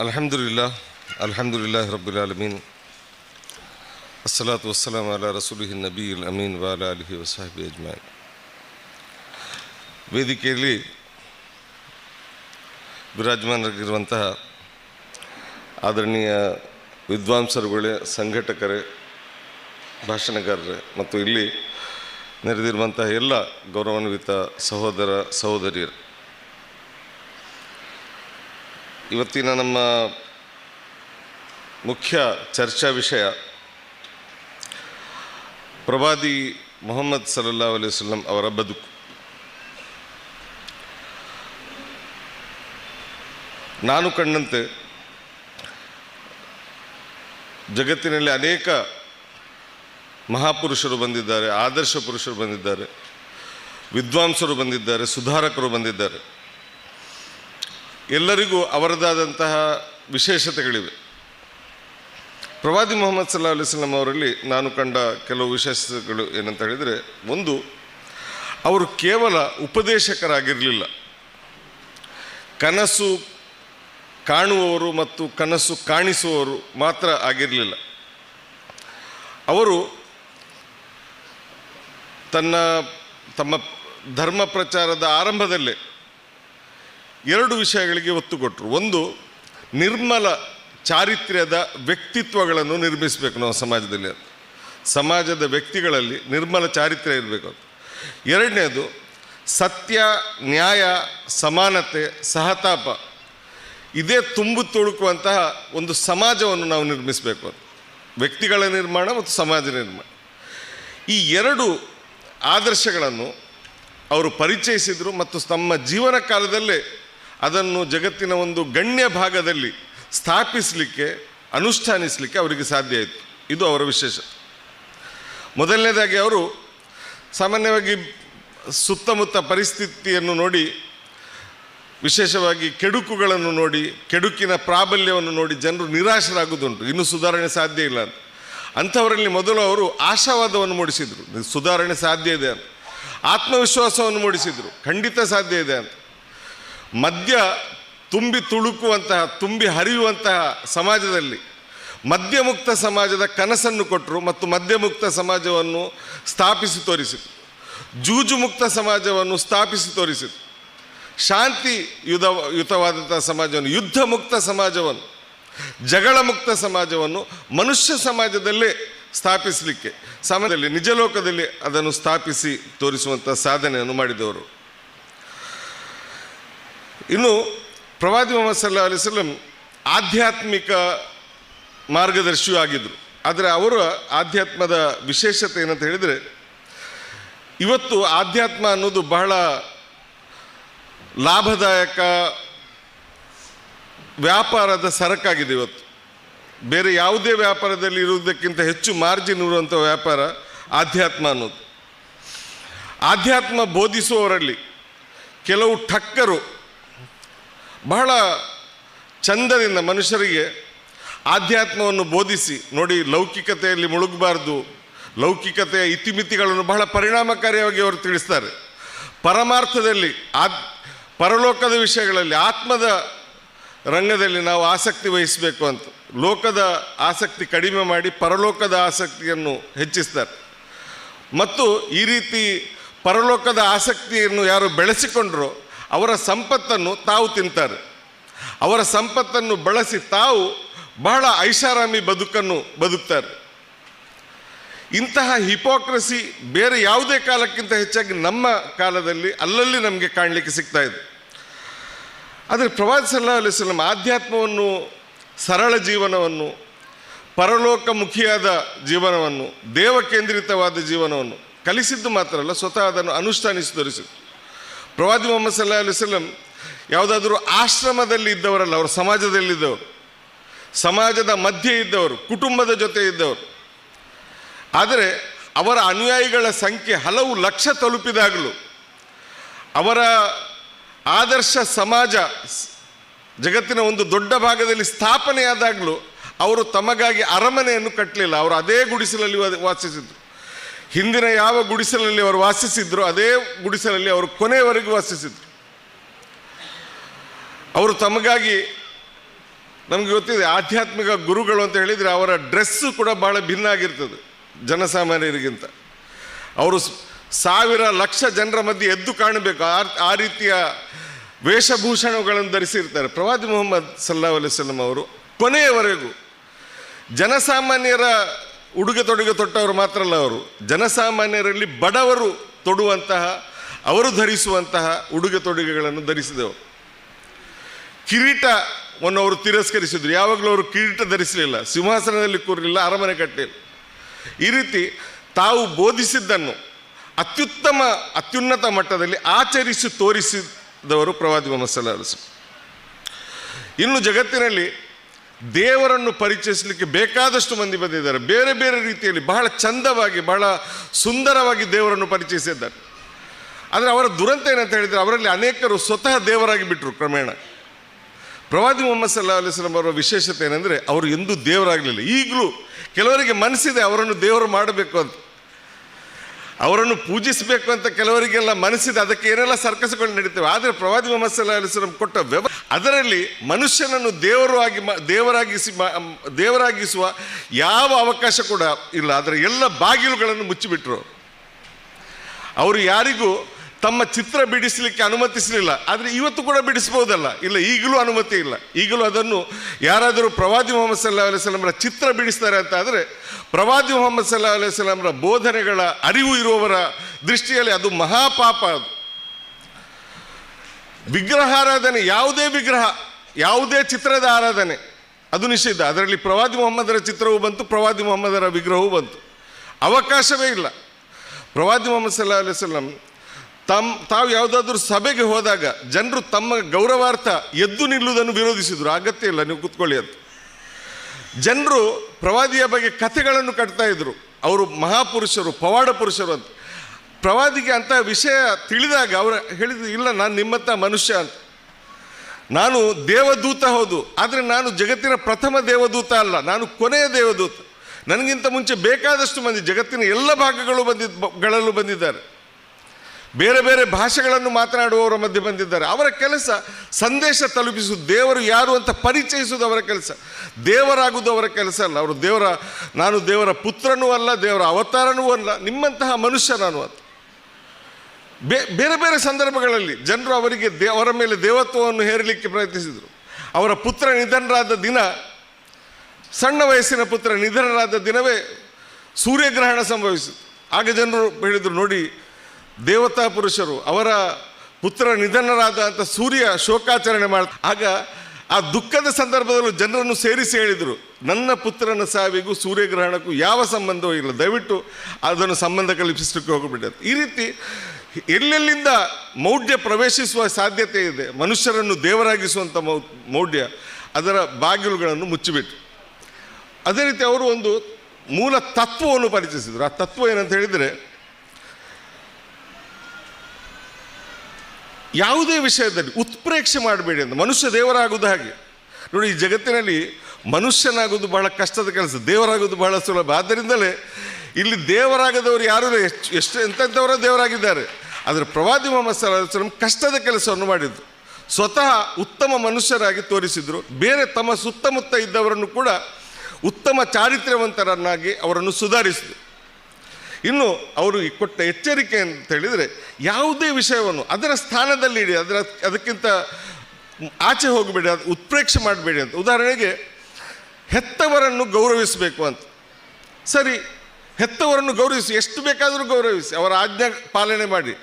അലഹമുല്ല അലഹമുല്ലാ റബുലാലമീൻ അസ്സലാത്തു വസ്സലാം അല റസൂലിഹി നബി അമീൻ വാല അലഹി വസാഹിബി അജ്മാൻ ವೇದಿಕೆಯಲ್ಲಿ ವಿರಾಜಮಾನರಾಗಿರುವಂತಹ ಆದರಣೀಯ ವಿದ್ವಾಂಸರುಗಳೇ, ಸಂಘಟಕರೇ, ಭಾಷಣಕಾರರೇ ಮತ್ತು ಇಲ್ಲಿ ನೆರೆದಿರುವಂತಹ ಎಲ್ಲ ಗೌರವಾನ್ವಿತ ಸಹೋದರ, ಸಹೋದರಿಯರು. ಇವತ್ತಿನ ನಮ್ಮ ಮುಖ್ಯ ಚರ್ಚಾ ವಿಷಯ ಪ್ರವಾದಿ ಮೊಹಮ್ಮದ್ ಸಲಲ್ಲಾ ಅಲೈಹಿ ವಸಲ್ಲಂ ಅವರ ಬದುಕು. ನಾನು ಕಂಡಂತೆ ಜಗತ್ತಿನಲ್ಲಿ ಅನೇಕ ಮಹಾಪುರುಷರು ಬಂದಿದ್ದಾರೆ, ಆದರ್ಶ ಪುರುಷರು ಬಂದಿದ್ದಾರೆ, ವಿದ್ವಾಂಸರು ಬಂದಿದ್ದಾರೆ, ಸುಧಾರಕರು ಬಂದಿದ್ದಾರೆ. ಎಲ್ಲರಿಗೂ ಅವರದಾದಂತಹ ವಿಶೇಷತೆಗಳಿವೆ. ಪ್ರವಾದಿ ಮೊಹಮ್ಮದ್ ಸಲ್ಲಾ ಅಲಿಸ್ಲಾಂ ಅವರಲ್ಲಿ ನಾನು ಕಂಡ ಕೆಲವು ವಿಶೇಷತೆಗಳು ಏನಂತ ಹೇಳಿದರೆ, ಒಂದು, ಅವರು ಕೇವಲ ಉಪದೇಶಕರಾಗಿರಲಿಲ್ಲ. ಕನಸು ಕಾಣುವವರು ಮತ್ತು ಕನಸು ಕಾಣಿಸುವವರು ಮಾತ್ರ ಆಗಿರಲಿಲ್ಲ. ಅವರು ತನ್ನ ತಮ್ಮ ಧರ್ಮ ಪ್ರಚಾರದ ಆರಂಭದಲ್ಲೇ ಎರಡು ವಿಷಯಗಳಿಗೆ ಒತ್ತು ಕೊಟ್ಟರು ಒಂದು, ನಿರ್ಮಲ ಚಾರಿತ್ರ್ಯದ ವ್ಯಕ್ತಿತ್ವಗಳನ್ನು ನಿರ್ಮಿಸಬೇಕು ನಾವು ಸಮಾಜದಲ್ಲಿ. ಸಮಾಜದ ವ್ಯಕ್ತಿಗಳಲ್ಲಿ ನಿರ್ಮಲ ಚಾರಿತ್ರ್ಯ ಇರಬೇಕು ಎರಡನೇದು, ಸತ್ಯ, ನ್ಯಾಯ, ಸಮಾನತೆ, ಸಹತಾಪ. ಇದೇ ತುಂಬು ತುಳುಕುವಂತಹ ಒಂದು ಸಮಾಜವನ್ನು ನಾವು ನಿರ್ಮಿಸಬೇಕು ವ್ಯಕ್ತಿಗಳ ನಿರ್ಮಾಣ ಮತ್ತು ಸಮಾಜ ನಿರ್ಮಾಣ. ಈ ಎರಡು ಆದರ್ಶಗಳನ್ನು ಅವರು ಪರಿಚಯಿಸಿದರು ಮತ್ತು ತಮ್ಮ ಜೀವನ ಕಾಲದಲ್ಲೇ ಅದನ್ನು ಜಗತ್ತಿನ ಒಂದು ಗಣ್ಯ ಭಾಗದಲ್ಲಿ ಸ್ಥಾಪಿಸಲಿಕ್ಕೆ, ಅನುಷ್ಠಾನಿಸಲಿಕ್ಕೆ ಅವರಿಗೆ ಸಾಧ್ಯ ಆಯಿತು ಇದು ಅವರ ವಿಶೇಷ. ಮೊದಲನೇದಾಗಿ ಅವರು ಸಾಮಾನ್ಯವಾಗಿ ಸುತ್ತಮುತ್ತ ಪರಿಸ್ಥಿತಿಯನ್ನು ನೋಡಿ, ವಿಶೇಷವಾಗಿ ಕೆಡುಕುಗಳನ್ನು ನೋಡಿ, ಕೆಡುಕಿನ ಪ್ರಾಬಲ್ಯವನ್ನು ನೋಡಿ ಜನರು ನಿರಾಶರಾಗುವುದುಂಟು ಇನ್ನೂ ಸುಧಾರಣೆ ಸಾಧ್ಯ ಇಲ್ಲ ಅಂತ. ಅಂಥವರಲ್ಲಿ ಮೊದಲು ಅವರು ಆಶಾವಾದವನ್ನು ಮೂಡಿಸಿದರು. ಸುಧಾರಣೆ ಸಾಧ್ಯ ಇದೆ ಅಂತ. ಆತ್ಮವಿಶ್ವಾಸವನ್ನು ಮೂಡಿಸಿದರು. ಖಂಡಿತ ಸಾಧ್ಯ ಇದೆ ಅಂತ. ಮದ್ಯ ತುಂಬಿ ತುಳುಕುವಂತಹ, ತುಂಬಿ ಹರಿಯುವಂತಹ ಸಮಾಜದಲ್ಲಿ ಮದ್ಯಮುಕ್ತ ಸಮಾಜದ ಕನಸನ್ನು ಕೊಟ್ಟರು ಮತ್ತು ಮದ್ಯಮುಕ್ತ ಸಮಾಜವನ್ನು ಸ್ಥಾಪಿಸಿ ತೋರಿಸಿತು. ಜೂಜು ಮುಕ್ತ ಸಮಾಜವನ್ನು ಸ್ಥಾಪಿಸಿ ತೋರಿಸಿತು. ಶಾಂತಿ ಯುದ ಯುತವಾದಂಥ ಸಮಾಜವನ್ನು ಯುದ್ಧ ಮುಕ್ತ ಸಮಾಜವನ್ನು ಜಗಳ ಮುಕ್ತ ಸಮಾಜವನ್ನು ಮನುಷ್ಯ ಸಮಾಜದಲ್ಲೇ ಸ್ಥಾಪಿಸಲಿಕ್ಕೆ, ಸಮಾಜದಲ್ಲಿ, ನಿಜಲೋಕದಲ್ಲಿ ಅದನ್ನು ಸ್ಥಾಪಿಸಿ ತೋರಿಸುವಂಥ ಸಾಧನೆಯನ್ನು ಮಾಡಿದವರು. ಇನ್ನು ಪ್ರವಾದಿ ಮೊಹಮ್ಮದ್ ಸಲ್ಲಾ ಅಲಿಸ್ಲಂ ಆಧ್ಯಾತ್ಮಿಕ ಮಾರ್ಗದರ್ಶಿಯೂ ಆಗಿದ್ದರು ಆದರೆ ಅವರ ಆಧ್ಯಾತ್ಮದ ವಿಶೇಷತೆ ಏನಂತ ಹೇಳಿದರೆ, ಇವತ್ತು ಆಧ್ಯಾತ್ಮ ಅನ್ನೋದು ಬಹಳ ಲಾಭದಾಯಕ ವ್ಯಾಪಾರದ ಸರಕಾಗಿದೆ ಇವತ್ತು. ಬೇರೆ ಯಾವುದೇ ವ್ಯಾಪಾರದಲ್ಲಿ ಇರುವುದಕ್ಕಿಂತ ಹೆಚ್ಚು ಮಾರ್ಜಿನ್ ಇರುವಂಥ ವ್ಯಾಪಾರ ಆಧ್ಯಾತ್ಮ ಅನ್ನೋದು. ಆಧ್ಯಾತ್ಮ ಬೋಧಿಸುವವರಲ್ಲಿ ಕೆಲವು ಠಕ್ಕರು ಬಹಳ ಚಂದದಿಂದ ಮನುಷ್ಯರಿಗೆ ಆಧ್ಯಾತ್ಮವನ್ನು ಬೋಧಿಸಿ ನೋಡಿ ಲೌಕಿಕತೆಯಲ್ಲಿ ಮುಳುಗಬಾರ್ದು. ಲೌಕಿಕತೆಯ ಇತಿಮಿತಿಗಳನ್ನು ಬಹಳ ಪರಿಣಾಮಕಾರಿಯಾಗಿ ಅವರು ತಿಳಿಸ್ತಾರೆ. ಪರಮಾರ್ಥದಲ್ಲಿ ಆದ್, ಪರಲೋಕದ ವಿಷಯಗಳಲ್ಲಿ ಆತ್ಮದ ರಂಗದಲ್ಲಿ ನಾವು ಆಸಕ್ತಿ ವಹಿಸಬೇಕು ಅಂತ. ಲೋಕದ ಆಸಕ್ತಿ ಕಡಿಮೆ ಮಾಡಿ ಪರಲೋಕದ ಆಸಕ್ತಿಯನ್ನು ಹೆಚ್ಚಿಸ್ತಾರೆ. ಮತ್ತು ಈ ರೀತಿ ಪರಲೋಕದ ಆಸಕ್ತಿಯನ್ನು ಯಾರು ಬೆಳೆಸಿಕೊಂಡ್ರೋ ಅವರ ಸಂಪತ್ತನ್ನು ತಾವು ತಿಂತಾರೆ. ಅವರ ಸಂಪತ್ತನ್ನು ಬಳಸಿ ತಾವು ಬಹಳ ಐಷಾರಾಮಿ ಬದುಕನ್ನು ಬದುಕ್ತಾರೆ. ಇಂತಹ ಹಿಪೋಕ್ರಸಿ ಬೇರೆ ಯಾವುದೇ ಕಾಲಕ್ಕಿಂತ ಹೆಚ್ಚಾಗಿ ನಮ್ಮ ಕಾಲದಲ್ಲಿ ಅಲ್ಲಲ್ಲಿ ನಮಗೆ ಕಾಣಲಿಕ್ಕೆ ಸಿಗ್ತಾ ಇದೆ. ಆದರೆ ಪ್ರವಾದಿ ಸಲ್ಲಾ ಅಲಿಸ್ಲಂ ಆಧ್ಯಾತ್ಮವನ್ನು, ಸರಳ ಜೀವನವನ್ನು, ಪರಲೋಕಮುಖಿಯಾದ ಜೀವನವನ್ನು, ದೇವಕೇಂದ್ರಿತವಾದ ಜೀವನವನ್ನು ಕಲಿಸಿದ್ದು ಮಾತ್ರ ಅಲ್ಲ, ಸ್ವತಃ ಅದನ್ನು ಅನುಷ್ಠಾನಿಸಿ ತೋರಿಸಿದ್ದು. ಪ್ರವಾದಿ ಮೊಹಮ್ಮದ್ ಸಲ್ಲಾ ಅಲಿಸ್ಲಂ ಯಾವುದಾದ್ರೂ ಆಶ್ರಮದಲ್ಲಿ ಇದ್ದವರಲ್ಲ, ಅವರು ಸಮಾಜದಲ್ಲಿದ್ದವರು ಸಮಾಜದ ಮಧ್ಯೆ ಇದ್ದವರು, ಕುಟುಂಬದ ಜೊತೆ ಇದ್ದವರು. ಆದರೆ ಅವರ ಅನುಯಾಯಿಗಳ ಸಂಖ್ಯೆ ಹಲವು ಲಕ್ಷ ತಲುಪಿದಾಗಲೂ ಅವರ ಆದರ್ಶ ಸಮಾಜ ಜಗತ್ತಿನ ಒಂದು ದೊಡ್ಡ ಭಾಗದಲ್ಲಿ ಸ್ಥಾಪನೆಯಾದಾಗಲೂ ಅವರು ತಮಗಾಗಿ ಅರಮನೆಯನ್ನು ಕಟ್ಟಲಿಲ್ಲ. ಅವರು ಅದೇ ಗುಡಿಸಲಲ್ಲಿ ವಾಸಿಸಿದ್ರು. ಹಿಂದಿನ ಯಾವ ಗುಡಿಸಲಲ್ಲಿ ಅವರು ವಾಸಿಸಿದ್ರು ಅದೇ ಗುಡಿಸಲಲ್ಲಿ ಅವರು ಕೊನೆಯವರೆಗೂ ವಾಸಿಸಿದ್ರು. ಅವರು ತಮಗಾಗಿ ನಮಗೆ ಗೊತ್ತಿದೆ ಆಧ್ಯಾತ್ಮಿಕ ಗುರುಗಳು ಅಂತ ಹೇಳಿದರೆ ಅವರ ಡ್ರೆಸ್ಸು ಕೂಡ ಭಾಳ ಭಿನ್ನ ಆಗಿರ್ತದೆ ಜನಸಾಮಾನ್ಯರಿಗಿಂತ. ಅವರು ಸಾವಿರ ಲಕ್ಷ ಜನರ ಮಧ್ಯೆ ಎದ್ದು ಕಾಣಬೇಕು. ಆ ರೀತಿಯ ವೇಷಭೂಷಣಗಳನ್ನು ಧರಿಸಿರ್ತಾರೆ. ಪ್ರವಾದಿ ಮೊಹಮ್ಮದ್ ಸಲ್ಲಾ ಅಲೈವಲ್ಲಂ ಅವರು ಕೊನೆಯವರೆಗೂ ಜನಸಾಮಾನ್ಯರ ಉಡುಗೆ ತೊಡುಗೆ ತೊಟ್ಟವರು ಮಾತ್ರ ಅಲ್ಲ ಅವರು. ಜನಸಾಮಾನ್ಯರಲ್ಲಿ ಬಡವರು ತೊಡುವಂತಹ, ಅವರು ಧರಿಸುವಂತಹ ಉಡುಗೆ ತೊಡುಗೆಗಳನ್ನು ಧರಿಸಿದೆವು. ಕಿರೀಟವನ್ನು ಅವರು ತಿರಸ್ಕರಿಸಿದರು. ಯಾವಾಗಲೂ ಅವರು ಕಿರೀಟ ಧರಿಸಲಿಲ್ಲ, ಸಿಂಹಾಸನದಲ್ಲಿ ಕೂರಲಿಲ್ಲ, ಅರಮನೆ ಕಟ್ಟಲಿಲ್ಲ. ಈ ರೀತಿ ತಾವು ಬೋಧಿಸಿದ್ದನ್ನು ಅತ್ಯುತ್ತಮ, ಅತ್ಯುನ್ನತ ಮಟ್ಟದಲ್ಲಿ ಆಚರಿಸಿ ತೋರಿಸಿದವರು ಪ್ರವಾದಿ ಮೊಹಮ್ಮದ್ ಸಲ್ಲಾ ಇನ್ನು ಜಗತ್ತಿನಲ್ಲಿ ದೇವರನ್ನು ಪರಿಚಯಿಸಲಿಕ್ಕೆ ಬೇಕಾದಷ್ಟು ಮಂದಿ ಬಂದಿದ್ದಾರೆ. ಬೇರೆ ಬೇರೆ ರೀತಿಯಲ್ಲಿ ಬಹಳ ಚಂದವಾಗಿ, ಬಹಳ ಸುಂದರವಾಗಿ ದೇವರನ್ನು ಪರಿಚಯಿಸಿದ್ದಾರೆ. ಆದರೆ ಅವರ ದುರಂತ ಏನಂತ ಹೇಳಿದರೆ ಅವರಲ್ಲಿ ಅನೇಕರು ಸ್ವತಃ ದೇವರಾಗಿ ಬಿಟ್ಟರು ಕ್ರಮೇಣ. ಪ್ರವಾದಿ ಮೊಹಮ್ಮದ್ ಸಲ್ಲಾ ಅಲಿಸ್ಲಾಂ ಅವರ ವಿಶೇಷತೆ ಏನಂದರೆ, ಅವರು ಎಂದೂ ದೇವರಾಗಲಿಲ್ಲ. ಈಗಲೂ ಕೆಲವರಿಗೆ ಮನಸ್ಸಿದೆ ಅವರನ್ನು ದೇವರು ಮಾಡಬೇಕು ಅಂತ. ಅವರನ್ನು ಪೂಜಿಸಬೇಕು ಅಂತ ಕೆಲವರಿಗೆಲ್ಲ ಮನಸ್ಸಿದೆ. ಅದಕ್ಕೆ ಏನೆಲ್ಲ ಸರ್ಕಸ್ಗಳು ನಡೀತವೆ? ಆದರೆ ಪ್ರವಾದಿ ಮೊಹಮ್ಮದ್ ಕೊಟ್ಟ ವ್ಯವ ಅದರಲ್ಲಿ ಮನುಷ್ಯನನ್ನು ದೇವರು ಆಗಿ ದೇವರಾಗಿಸಿ ದೇವರಾಗಿಸುವ ಯಾವ ಅವಕಾಶ ಕೂಡ ಇಲ್ಲ. ಅದರ ಎಲ್ಲ ಬಾಗಿಲುಗಳನ್ನು ಮುಚ್ಚಿಬಿಟ್ರು. ಅವರು ಯಾರಿಗೂ ತಮ್ಮ ಚಿತ್ರ ಬಿಡಿಸಲಿಕ್ಕೆ ಅನುಮತಿಸಲಿಲ್ಲ, ಆದರೆ ಇವತ್ತು ಕೂಡ ಬಿಡಿಸ್ಬೋದಲ್ಲ. ಇಲ್ಲ, ಈಗಲೂ ಅನುಮತಿ ಇಲ್ಲ. ಈಗಲೂ ಅದನ್ನು ಯಾರಾದರೂ ಪ್ರವಾದಿ ಮೊಹಮ್ಮದ್ ಸಲ್ಲಾ ಅಲೈವಲ್ಲಮರ ಚಿತ್ರ ಬಿಡಿಸ್ತಾರೆ ಅಂತ ಆದರೆ, ಪ್ರವಾದಿ ಮೊಹಮ್ಮದ್ ಸಲ್ಲಾ ಅಲೈವಲ್ಲಮರ ಬೋಧನೆಗಳ ಅರಿವು ಇರುವವರ ದೃಷ್ಟಿಯಲ್ಲಿ ಅದು ಮಹಾಪಾಪ ಅದು. ವಿಗ್ರಹಾರಾಧನೆ ಯಾವುದೇ ವಿಗ್ರಹ, ಯಾವುದೇ ಚಿತ್ರದ ಆರಾಧನೆ, ಅದು ನಿಷಿದ್ಧ. ಅದರಲ್ಲಿ ಪ್ರವಾದಿ ಮೊಹಮ್ಮದರ ಚಿತ್ರವೂ ಬಂತು, ಪ್ರವಾದಿ ಮೊಹಮ್ಮದರ ವಿಗ್ರಹವೂ ಬಂತು. ಅವಕಾಶವೇ ಇಲ್ಲ. ಪ್ರವಾದಿ ಮೊಹಮ್ಮದ್ ಸಲ್ಲಾ ಅಲೈವಲ್ಲಂ ತಮ್ಮ ತಾವು ಯಾವುದಾದ್ರೂ ಸಭೆಗೆ ಹೋದಾಗ ಜನರು ತಮ್ಮ ಗೌರವಾರ್ಥ ಎದ್ದು ನಿಲ್ಲುವುದನ್ನು ವಿರೋಧಿಸಿದರು. ಅಗತ್ಯ ಇಲ್ಲ, ನೀವು ಕೂತ್ಕೊಳ್ಳಿ ಅಂತ. ಜನರು ಪ್ರವಾದಿಯ ಬಗ್ಗೆ ಕಥೆಗಳನ್ನು ಕಟ್ತಾ ಇದ್ರು. ಅವರು ಮಹಾಪುರುಷರು, ಪವಾಡ ಪುರುಷರು ಅಂತ. ಪ್ರವಾದಿಗೆ ಅಂತ ವಿಷಯ ತಿಳಿದಾಗ ಅವರು ಹೇಳಿದ್ರು, ಇಲ್ಲ, ನಾನು ನಿಮ್ಮಂಥ ಮನುಷ್ಯ ಅಂತ. ನಾನು ದೇವದೂತ ಹೌದು, ಆದರೆ ನಾನು ಜಗತ್ತಿನ ಪ್ರಥಮ ದೇವದೂತ ಅಲ್ಲ, ನಾನು ಕೊನೆಯ ದೇವದೂತ. ನನಗಿಂತ ಮುಂಚೆ ಬೇಕಾದಷ್ಟು ಮಂದಿ, ಜಗತ್ತಿನ ಎಲ್ಲ ಭಾಗಗಳು ಬಂದಿದ್ದ ಗಳಲ್ಲೂ ಬಂದಿದ್ದಾರೆ. ಬೇರೆ ಬೇರೆ ಭಾಷೆಗಳನ್ನು ಮಾತನಾಡುವವರ ಮಧ್ಯೆ ಬಂದಿದ್ದಾರೆ. ಅವರ ಕೆಲಸ ಸಂದೇಶ ತಲುಪಿಸುವುದು, ದೇವರು ಯಾರು ಅಂತ ಪರಿಚಯಿಸುವುದು ಅವರ ಕೆಲಸ. ದೇವರಾಗುವುದು ಅವರ ಕೆಲಸ ಅಲ್ಲ. ಅವರು ದೇವರ, ನಾನು ದೇವರ ಪುತ್ರನೂ ಅಲ್ಲ, ದೇವರ ಅವತಾರನೂ ಅಲ್ಲ. ನಿಮ್ಮಂತಹ ಮನುಷ್ಯ ನಾನು ಅಂತ ಬೇರೆ ಬೇರೆ ಸಂದರ್ಭಗಳಲ್ಲಿ ಜನರು ಅವರಿಗೆ ದೇ, ಅವರ ಮೇಲೆ ದೇವತ್ವವನ್ನು ಹೇರಲಿಕ್ಕೆ ಪ್ರಯತ್ನಿಸಿದರು. ಅವರ ಪುತ್ರ ನಿಧನರಾದ ದಿನ, ಸಣ್ಣ ವಯಸ್ಸಿನ ಪುತ್ರ ನಿಧನರಾದ ದಿನವೇ ಸೂರ್ಯಗ್ರಹಣ ಸಂಭವಿಸಿತು. ಆಗ ಜನರು ಹೇಳಿದರು, ನೋಡಿ ದೇವತಾ ಪುರುಷರು, ಅವರ ಪುತ್ರ ನಿಧನರಾದಂಥ ಸೂರ್ಯ ಶೋಕಾಚರಣೆ ಮಾಡ ಆಗ ಆ ದುಃಖದ ಸಂದರ್ಭದಲ್ಲೂ ಜನರನ್ನು ಸೇರಿಸಿ ಹೇಳಿದರು, ನನ್ನ ಪುತ್ರನ ಸಾವಿಗೂ ಸೂರ್ಯಗ್ರಹಣಕ್ಕೂ ಯಾವ ಸಂಬಂಧವೂ ಇಲ್ಲ. ದಯವಿಟ್ಟು ಅದನ್ನು ಸಂಬಂಧ ಕಲ್ಪಿಸಲಿಕ್ಕೆ ಹೋಗಿಬಿಟ್ಟಿದೆ ಈ ರೀತಿ ಎಲ್ಲೆಲ್ಲಿಂದ ಮೌಢ್ಯ ಪ್ರವೇಶಿಸುವ ಸಾಧ್ಯತೆ ಇದೆ, ಮನುಷ್ಯರನ್ನು ದೇವರಾಗಿಸುವಂಥ ಮೌ ಮೌಢ್ಯ ಅದರ ಬಾಗಿಲುಗಳನ್ನು ಮುಚ್ಚಿಬಿಟ್ಟು ಅದೇ ರೀತಿ ಅವರು ಒಂದು ಮೂಲ ತತ್ವವನ್ನು ಪರಿಚಯಿಸಿದರು. ಆ ತತ್ವ ಏನಂತ ಹೇಳಿದರೆ ಯಾವುದೇ ವಿಷಯದಲ್ಲಿ ಉತ್ಪ್ರೇಕ್ಷೆ ಮಾಡಬೇಡಿ ಅಂತ. ಮನುಷ್ಯ ದೇವರಾಗುವುದು ಹಾಗೆ. ನೋಡಿ, ಈ ಜಗತ್ತಿನಲ್ಲಿ ಮನುಷ್ಯನಾಗುವುದು ಬಹಳ ಕಷ್ಟದ ಕೆಲಸ, ದೇವರಾಗುವುದು ಬಹಳ ಸುಲಭ. ಆದ್ದರಿಂದಲೇ ಇಲ್ಲಿ ದೇವರಾಗದವರು ಯಾರು ಎಷ್ಟು ಎಷ್ಟು, ಎಂತೆಂಥವರ ದೇವರಾಗಿದ್ದಾರೆ. ಆದರೆ ಪ್ರವಾದಿ ಮೊಹಮ್ಮದ್ ಅಲೈಹಿ ಕಷ್ಟದ ಕೆಲಸವನ್ನು ಮಾಡಿದರು ಸ್ವತಃ ಉತ್ತಮ ಮನುಷ್ಯರಾಗಿ ತೋರಿಸಿದರು. ಬೇರೆ ತಮ್ಮ ಸುತ್ತಮುತ್ತ ಇದ್ದವರನ್ನು ಕೂಡ ಉತ್ತಮ ಚಾರಿತ್ರ್ಯವಂತರನ್ನಾಗಿ ಅವರನ್ನು ಸುಧಾರಿಸಿದರು. ಇನ್ನು ಅವರು ಕೊಟ್ಟ ಎಚ್ಚರಿಕೆ ಅಂತ ಹೇಳಿದರೆ ಯಾವುದೇ ವಿಷಯವನ್ನು ಅದರ ಸ್ಥಾನದಲ್ಲಿ ಇಡಿ, ಅದರ ಅದಕ್ಕಿಂತ ಆಚೆ ಹೋಗಬೇಡಿ, ಅದು ಉತ್ಪ್ರೇಕ್ಷೆ ಮಾಡಬೇಡಿ ಅಂತ. ಉದಾಹರಣೆಗೆ ಹೆತ್ತವರನ್ನು ಗೌರವಿಸಬೇಕು ಅಂತ. ಸರಿ, ಹೆತ್ತವರನ್ನು ಗೌರವಿಸಿ, ಎಷ್ಟು ಬೇಕಾದರೂ ಗೌರವಿಸಿ, ಅವರ ಆಜ್ಞೆ ಪಾಲನೆ ಮಾಡಿ.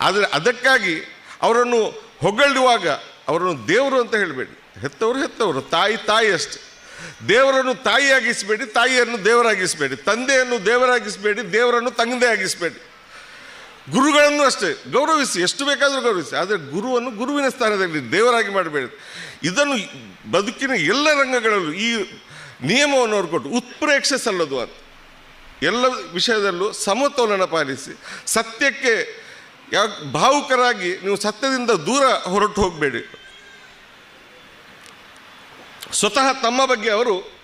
ಆದರೆ ಅದಕ್ಕಾಗಿ ಅವರನ್ನು ಹೊಗಳುವಾಗ ಅವರನ್ನು ದೇವರು ಅಂತ ಹೇಳಬೇಡಿ. ಹೆತ್ತವರು ಹೆತ್ತವರು, ತಾಯಿ ತಾಯಿ ಅಷ್ಟೆ. ದೇವರನ್ನು ತಾಯಿಯಾಗಿಸಬೇಡಿ, ತಾಯಿಯನ್ನು ದೇವರಾಗಿಸಬೇಡಿ, ತಂದೆಯನ್ನು ದೇವರಾಗಿಸಬೇಡಿ, ದೇವರನ್ನು ತಂದೆ ಆಗಿಸಬೇಡಿ. ಗುರುಗಳನ್ನು ಅಷ್ಟೇ, ಗೌರವಿಸಿ, ಎಷ್ಟು ಬೇಕಾದರೂ ಗೌರವಿಸಿ, ಆದರೆ ಗುರುವನ್ನು ಗುರುವಿನ ಸ್ಥಾನದಲ್ಲಿ ದೇವರಾಗಿ ಮಾಡಬೇಡಿ. ಇದನ್ನು ಬದುಕಿನ ಎಲ್ಲ ರಂಗಗಳಲ್ಲೂ ಈ ನಿಯಮವನ್ನು ಅವ್ರು ಕೊಟ್ಟು, ಉತ್ಪ್ರೇಕ್ಷೆ ಸಲ್ಲದು ಅಂತ. ಎಲ್ಲ ವಿಷಯದಲ್ಲೂ ಸಮತೋಲನ ಪಾಲಿಸಿ, ಸತ್ಯಕ್ಕೆ ಯಾವ ಭಾವುಕರಾಗಿ ನೀವು ಸತ್ಯದಿಂದ ದೂರ ಹೊರಟು ಹೋಗಬೇಡಿ. ಸ್ವತಃ ತಮ್ಮ ಬಗ್ಗೆ ಅವರು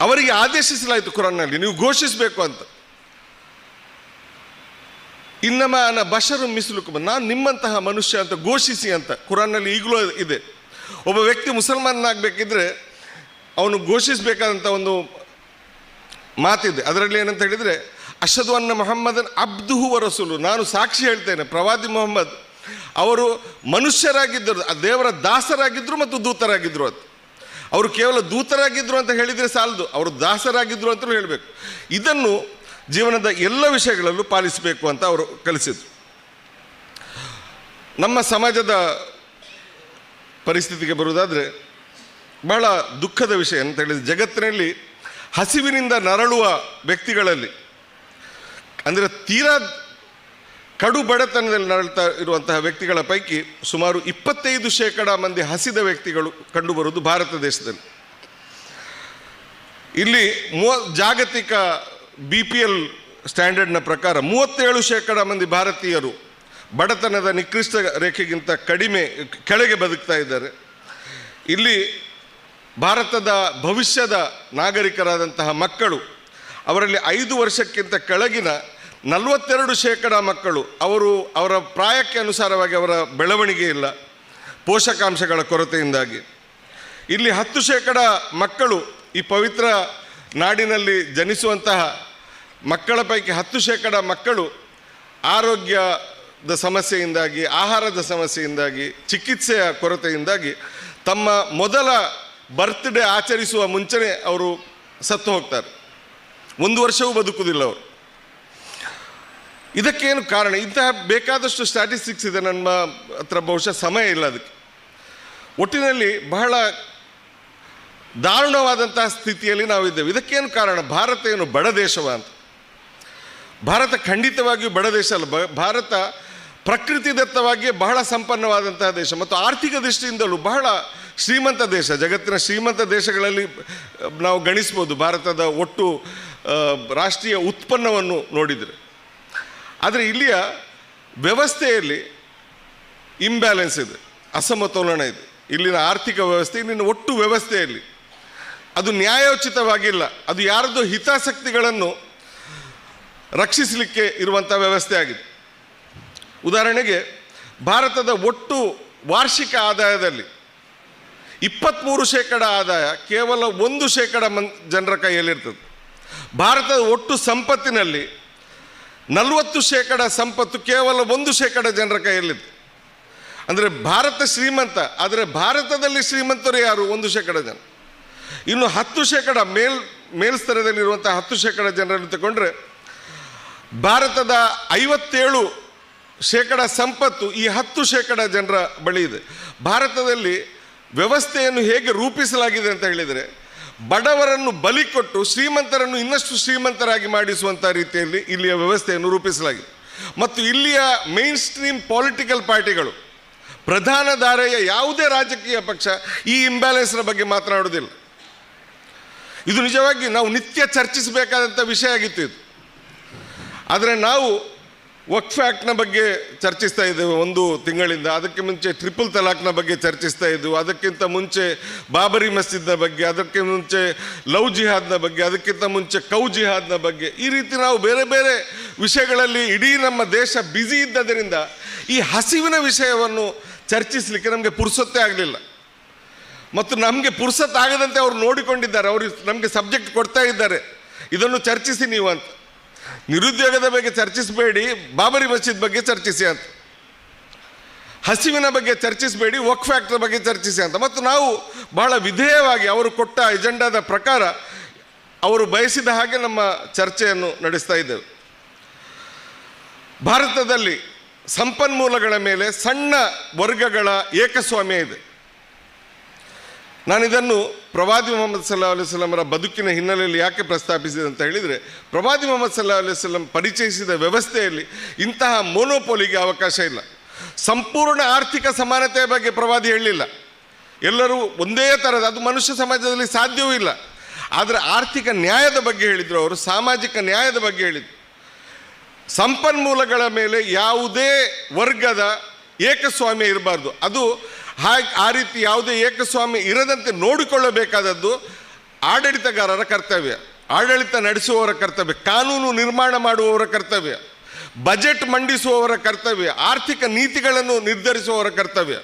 ಅವರಿಗೆ ಆದೇಶಿಸಲಾಯಿತು ಕುರಾನ್ನಲ್ಲಿ, ನೀವು ಘೋಷಿಸಬೇಕು ಅಂತ. ಇನ್ನಮ ನ ಬಶರು ಮಿಸ್ಲುಕು, ನಾನು ನಿಮ್ಮಂತಹ ಮನುಷ್ಯ ಅಂತ ಘೋಷಿಸಿ ಅಂತ ಕುರಾನ್ನಲ್ಲಿ ಈಗಲೂ ಇದೆ. ಒಬ್ಬ ವ್ಯಕ್ತಿ ಮುಸಲ್ಮಾನನಾಗಬೇಕಿದ್ರೆ ಅವನು ಘೋಷಿಸಬೇಕಾದಂಥ ಒಂದು ಮಾತಿದೆ. ಅದರಲ್ಲಿ ಏನಂತ ಹೇಳಿದರೆ ಅಶದ್ವನ್ನ ಮೊಹಮ್ಮದನ್ ಅಬ್ದುಹು ವರಸುಲು, ನಾನು ಸಾಕ್ಷಿ ಹೇಳ್ತೇನೆ ಪ್ರವಾದಿ ಮೊಹಮ್ಮದ್. ಅವರು ಮನುಷ್ಯರಾಗಿದ್ದರು ದೇವರ ದಾಸರಾಗಿದ್ದರು ಮತ್ತು ದೂತರಾಗಿದ್ದರು ಅದು. ಅವರು ಕೇವಲ ದೂತರಾಗಿದ್ದರು ಅಂತ ಹೇಳಿದರೆ ಸಾಲದು, ಅವರು ದಾಸರಾಗಿದ್ದರು ಅಂತಲೂ ಹೇಳಬೇಕು. ಇದನ್ನು ಜೀವನದ ಎಲ್ಲ ವಿಷಯಗಳಲ್ಲೂ ಪಾಲಿಸಬೇಕು ಅಂತ ಅವರು ಕಲಿಸಿದರು. ನಮ್ಮ ಸಮಾಜದ ಪರಿಸ್ಥಿತಿಗೆ ಬರುವುದಾದರೆ, ಬಹಳ ದುಃಖದ ವಿಷಯ ಅಂತ ಹೇಳಿದರೆ, ಜಗತ್ತಿನಲ್ಲಿ ಹಸಿವಿನಿಂದ ನರಳುವ ವ್ಯಕ್ತಿಗಳಲ್ಲಿ, ಅಂದರೆ ತೀರಾ ಕಡು ಬಡತನದಲ್ಲಿ ನರಳ್ತಾ ಇರುವಂತಹ ವ್ಯಕ್ತಿಗಳ ಪೈಕಿ ಸುಮಾರು ಇಪ್ಪತ್ತೈದು ಶೇಕಡ ಮಂದಿ ಹಸಿದ ವ್ಯಕ್ತಿಗಳು ಕಂಡುಬರುವುದು ಭಾರತ ದೇಶದಲ್ಲಿ. ಇಲ್ಲಿ ಮೂವ ಜಾಗತಿಕ ಬಿ ಪಿ ಎಲ್ ಸ್ಟ್ಯಾಂಡರ್ಡ್ನ ಪ್ರಕಾರ ಮೂವತ್ತೇಳು ಶೇಕಡ ಮಂದಿ ಭಾರತೀಯರು ಬಡತನದ ನಿಕೃಷ್ಟ ರೇಖೆಗಿಂತ ಕಡಿಮೆ, ಕೆಳಗೆ ಬದುಕ್ತಾ ಇದ್ದಾರೆ. ಇಲ್ಲಿ ಭಾರತದ ಭವಿಷ್ಯದ ನಾಗರಿಕರಾದಂತಹ ಮಕ್ಕಳು ಅವರಲ್ಲಿ ಐದು ವರ್ಷಕ್ಕಿಂತ ಕೆಳಗಿನ ನಲವತ್ತೆರಡು ಶೇಕಡ ಮಕ್ಕಳು, ಅವರು ಅವರ ಪ್ರಾಯಕ್ಕೆ ಅನುಸಾರವಾಗಿ ಅವರ ಬೆಳವಣಿಗೆ ಇಲ್ಲ, ಪೋಷಕಾಂಶಗಳ ಕೊರತೆಯಿಂದಾಗಿ. ಇಲ್ಲಿ ಹತ್ತು ಶೇಕಡ ಮಕ್ಕಳು ಈ ಪವಿತ್ರ ನಾಡಿನಲ್ಲಿ ಜನಿಸುವಂತಹ ಮಕ್ಕಳ ಪೈಕಿ ಹತ್ತು ಶೇಕಡ ಮಕ್ಕಳು ಆರೋಗ್ಯದ ಸಮಸ್ಯೆಯಿಂದಾಗಿ, ಆಹಾರದ ಸಮಸ್ಯೆಯಿಂದಾಗಿ, ಚಿಕಿತ್ಸೆಯ ಕೊರತೆಯಿಂದಾಗಿ ತಮ್ಮ ಮೊದಲ ಬರ್ತ್ಡೇ ಆಚರಿಸುವ ಮುಂಚೆನೇ ಅವರು ಸತ್ತು ಹೋಗ್ತಾರೆ. ಒಂದು ವರ್ಷವೂ ಬದುಕುವುದಿಲ್ಲ ಅವರು. ಇದಕ್ಕೇನು ಕಾರಣ? ಇಂತಹ ಬೇಕಾದಷ್ಟು ಸ್ಟ್ಯಾಟಿಸ್ಟಿಕ್ಸ್ ಇದೆ ನಮ್ಮ ಹತ್ರ, ಬಹುಶಃ ಸಮಯ ಇಲ್ಲ ಅದಕ್ಕೆ. ಒಟ್ಟಿನಲ್ಲಿ ಬಹಳ ದಾರುಣವಾದಂತಹ ಸ್ಥಿತಿಯಲ್ಲಿ ನಾವಿದ್ದೇವೆ. ಇದಕ್ಕೇನು ಕಾರಣ? ಭಾರತ ಏನು ಬಡ ದೇಶವ ಅಂತ? ಭಾರತ ಖಂಡಿತವಾಗಿಯೂ ಬಡ ದೇಶ ಅಲ್ಲ. ಭಾರತ ಪ್ರಕೃತಿದತ್ತವಾಗಿಯೇ ಬಹಳ ಸಂಪನ್ನವಾದಂತಹ ದೇಶ ಮತ್ತು ಆರ್ಥಿಕ ದೃಷ್ಟಿಯಿಂದಲೂ ಬಹಳ ಶ್ರೀಮಂತ ದೇಶ. ಜಗತ್ತಿನ ಶ್ರೀಮಂತ ದೇಶಗಳಲ್ಲಿ ನಾವು ಗಣಿಸ್ಬೋದು. ಭಾರತದ ಒಟ್ಟು ರಾಷ್ಟ್ರೀಯ ಉತ್ಪನ್ನವನ್ನು ನೋಡಿದರೆ. ಆದರೆ ಇಲ್ಲಿಯ ವ್ಯವಸ್ಥೆಯಲ್ಲಿ ಇಂಬ್ಯಾಲೆನ್ಸ್ ಇದೆ, ಅಸಮತೋಲನ ಇದೆ. ಇಲ್ಲಿನ ಆರ್ಥಿಕ ವ್ಯವಸ್ಥೆ, ಇಲ್ಲಿನ ಒಟ್ಟು ವ್ಯವಸ್ಥೆಯಲ್ಲಿ. ಅದು ನ್ಯಾಯೋಚಿತವಾಗಿಲ್ಲ. ಅದು ಯಾರದೋ ಹಿತಾಸಕ್ತಿಗಳನ್ನು ರಕ್ಷಿಸಲಿಕ್ಕೆ ಇರುವಂಥ ವ್ಯವಸ್ಥೆ ಆಗಿದೆ. ಉದಾಹರಣೆಗೆ, ಭಾರತದ ಒಟ್ಟು ವಾರ್ಷಿಕ ಆದಾಯದಲ್ಲಿ ಇಪ್ಪತ್ತ್ಮೂರು ಶೇಕಡ ಆದಾಯ ಕೇವಲ ಒಂದು ಶೇಕಡ ಮನ್, ಜನರ ಕೈಯಲ್ಲಿರ್ತದೆ. ಭಾರತದ ಒಟ್ಟು ಸಂಪತ್ತಿನಲ್ಲಿ ನಲವತ್ತು ಶೇಕಡ ಸಂಪತ್ತು ಕೇವಲ ಒಂದು ಶೇಕಡ ಜನರ ಕೈಯಲ್ಲಿದೆ. ಅಂದರೆ ಭಾರತ ಶ್ರೀಮಂತ, ಆದರೆ ಭಾರತದಲ್ಲಿ ಶ್ರೀಮಂತರು ಯಾರು? ಒಂದು ಶೇಕಡ ಜನ. ಇನ್ನು ಹತ್ತು ಶೇಕಡ ಮೇಲ್ ಮೇಲ್ಸ್ತರದಲ್ಲಿರುವಂಥ ಹತ್ತು ಶೇಕಡ ಜನರನ್ನು ತಗೊಂಡ್ರೆ ಭಾರತದ ಐವತ್ತೇಳು ಶೇಕಡ ಸಂಪತ್ತು ಈ ಹತ್ತು ಶೇಕಡ ಜನರ ಬಳಿ ಇದೆ. ಭಾರತದಲ್ಲಿ ವ್ಯವಸ್ಥೆಯನ್ನು ಹೇಗೆ ರೂಪಿಸಲಾಗಿದೆ ಅಂತ ಹೇಳಿದರೆ ಬಡವರನ್ನು ಬಲಿ ಕೊಟ್ಟು ಶ್ರೀಮಂತರನ್ನು ಇನ್ನಷ್ಟು ಶ್ರೀಮಂತರಾಗಿ ಮಾಡಿಸುವಂಥ ರೀತಿಯಲ್ಲಿ ಇಲ್ಲಿಯ ವ್ಯವಸ್ಥೆಯನ್ನು ರೂಪಿಸಲಾಗಿದೆ. ಮತ್ತು ಇಲ್ಲಿಯ ಮೇನ್ ಸ್ಟ್ರೀಮ್ ಪೊಲಿಟಿಕಲ್ ಪಾರ್ಟಿಗಳು, ಪ್ರಧಾನ ಧಾರೆಯ ಯಾವುದೇ ರಾಜಕೀಯ ಪಕ್ಷ ಈ ಇಂಬ್ಯಾಲೆನ್ಸ್ನ ಬಗ್ಗೆ ಮಾತನಾಡೋದಿಲ್ಲ ಇದು ನಿಜವಾಗಿ ನಾವು ನಿತ್ಯ ಚರ್ಚಿಸಬೇಕಾದಂಥ ವಿಷಯ ಆಗಿತ್ತು ಇದು. ಆದರೆ ನಾವು ವಕ್ಫ್ ಆ್ಯಕ್ಟ್ನ ಬಗ್ಗೆ ಚರ್ಚಿಸ್ತಾ ಇದ್ದೇವೆ ಒಂದು ತಿಂಗಳಿಂದ. ಅದಕ್ಕೆ ಮುಂಚೆ ಟ್ರಿಪಲ್ ತಲಾಖ್ನ ಬಗ್ಗೆ ಚರ್ಚಿಸ್ತಾ ಇದ್ದೆವು. ಅದಕ್ಕಿಂತ ಮುಂಚೆ ಬಾಬರಿ ಮಸ್ಜಿದ್ನ ಬಗ್ಗೆ, ಅದಕ್ಕೆ ಮುಂಚೆ ಲವ್ ಜಿಹಾದ್ನ ಬಗ್ಗೆ, ಅದಕ್ಕಿಂತ ಮುಂಚೆ ಕೌ ಜಿಹಾದ್ನ ಬಗ್ಗೆ. ಈ ರೀತಿ ನಾವು ಬೇರೆ ಬೇರೆ ವಿಷಯಗಳಲ್ಲಿ ಇಡೀ ನಮ್ಮ ದೇಶ ಬ್ಯುಸಿ ಇದ್ದದರಿಂದ ಈ ಹಸಿವಿನ ವಿಷಯವನ್ನು ಚರ್ಚಿಸಲಿಕ್ಕೆ ನಮಗೆ ಪುರ್ಸೊತ್ತೇ ಆಗಲಿಲ್ಲ. ಮತ್ತು ನಮಗೆ ಪುರುಸತ್ತಾಗದಂತೆ ಅವರು ನೋಡಿಕೊಂಡಿದ್ದಾರೆ. ಅವರು ನಮಗೆ ಸಬ್ಜೆಕ್ಟ್ ಕೊಡ್ತಾ ಇದ್ದಾರೆ. ಇದನ್ನು ಚರ್ಚಿಸಿ ನೀವು ಅಂತ. ನಿರುದ್ಯೋಗದ ಬಗ್ಗೆ ಚರ್ಚಿಸಬೇಡಿ, ಬಾಬರಿ ಮಸ್ಜಿದ್ ಬಗ್ಗೆ ಚರ್ಚಿಸಿ ಅಂತ. ಹಸಿವಿನ ಬಗ್ಗೆ ಚರ್ಚಿಸಬೇಡಿ ವಕ್ ಫ್ಯಾಕ್ಟರ್ ಬಗ್ಗೆ ಚರ್ಚಿಸಿ ಅಂತ. ಮತ್ತು ನಾವು ಬಹಳ ವಿಧೇಯವಾಗಿ ಅವರು ಕೊಟ್ಟ ಎಜೆಂಡಾದ ಪ್ರಕಾರ ಅವರು ಬಯಸಿದ ಹಾಗೆ ನಮ್ಮ ಚರ್ಚೆಯನ್ನು ನಡೆಸ್ತಾ ಇದ್ದೇವೆ. ಭಾರತದಲ್ಲಿ ಸಂಪನ್ಮೂಲಗಳ ಮೇಲೆ ಸಣ್ಣ ವರ್ಗಗಳ ಏಕಸ್ವಾಮ್ಯ ಇದೆ. ನಾನು ಇದನ್ನು ಪ್ರವಾದಿ ಮೊಹಮ್ಮದ್ ಸಲ್ಲಾ ಅಲೈವಲ್ಲಮರ ಬದುಕಿನ ಹಿನ್ನೆಲೆಯಲ್ಲಿ ಯಾಕೆ ಪ್ರಸ್ತಾಪಿಸಿದೆ ಅಂತ ಹೇಳಿದರೆ, ಪ್ರವಾದಿ ಮೊಹಮ್ಮದ್ ಸಲ್ಲಾ ಅಲೈವಲ್ಲಂ ಪರಿಚಯಿಸಿದ ವ್ಯವಸ್ಥೆಯಲ್ಲಿ ಇಂತಹ ಮೋನೋಪೋಲಿಗೆ ಅವಕಾಶ ಇಲ್ಲ. ಸಂಪೂರ್ಣ ಆರ್ಥಿಕ ಸಮಾನತೆಯ ಬಗ್ಗೆ ಪ್ರವಾದಿ ಹೇಳಲಿಲ್ಲ. ಎಲ್ಲರೂ ಒಂದೇ ಥರದ ಅದು ಮನುಷ್ಯ ಸಮಾಜದಲ್ಲಿ ಸಾಧ್ಯವೂ ಇಲ್ಲ. ಆದರೆ ಆರ್ಥಿಕ ನ್ಯಾಯದ ಬಗ್ಗೆ ಹೇಳಿದರು ಅವರು, ಸಾಮಾಜಿಕ ನ್ಯಾಯದ ಬಗ್ಗೆ ಹೇಳಿದರು. ಸಂಪನ್ಮೂಲಗಳ ಮೇಲೆ ಯಾವುದೇ ವರ್ಗದ ಏಕಸ್ವಾಮ್ಯ ಇರಬಾರ್ದು. ಅದು ಹಾಗೆ ಆ ರೀತಿ ಯಾವುದೇ ಏಕಸ್ವಾಮಿ ಇರದಂತೆ ನೋಡಿಕೊಳ್ಳಬೇಕಾದದ್ದು ಆಡಳಿತಗಾರರ ಕರ್ತವ್ಯ. ಆಡಳಿತ ನಡೆಸುವವರ ಕರ್ತವ್ಯ, ಕಾನೂನು ನಿರ್ಮಾಣ ಮಾಡುವವರ ಕರ್ತವ್ಯ, ಬಜೆಟ್ ಮಂಡಿಸುವವರ ಕರ್ತವ್ಯ, ಆರ್ಥಿಕ ನೀತಿಗಳನ್ನು ನಿರ್ಧರಿಸುವವರ ಕರ್ತವ್ಯ.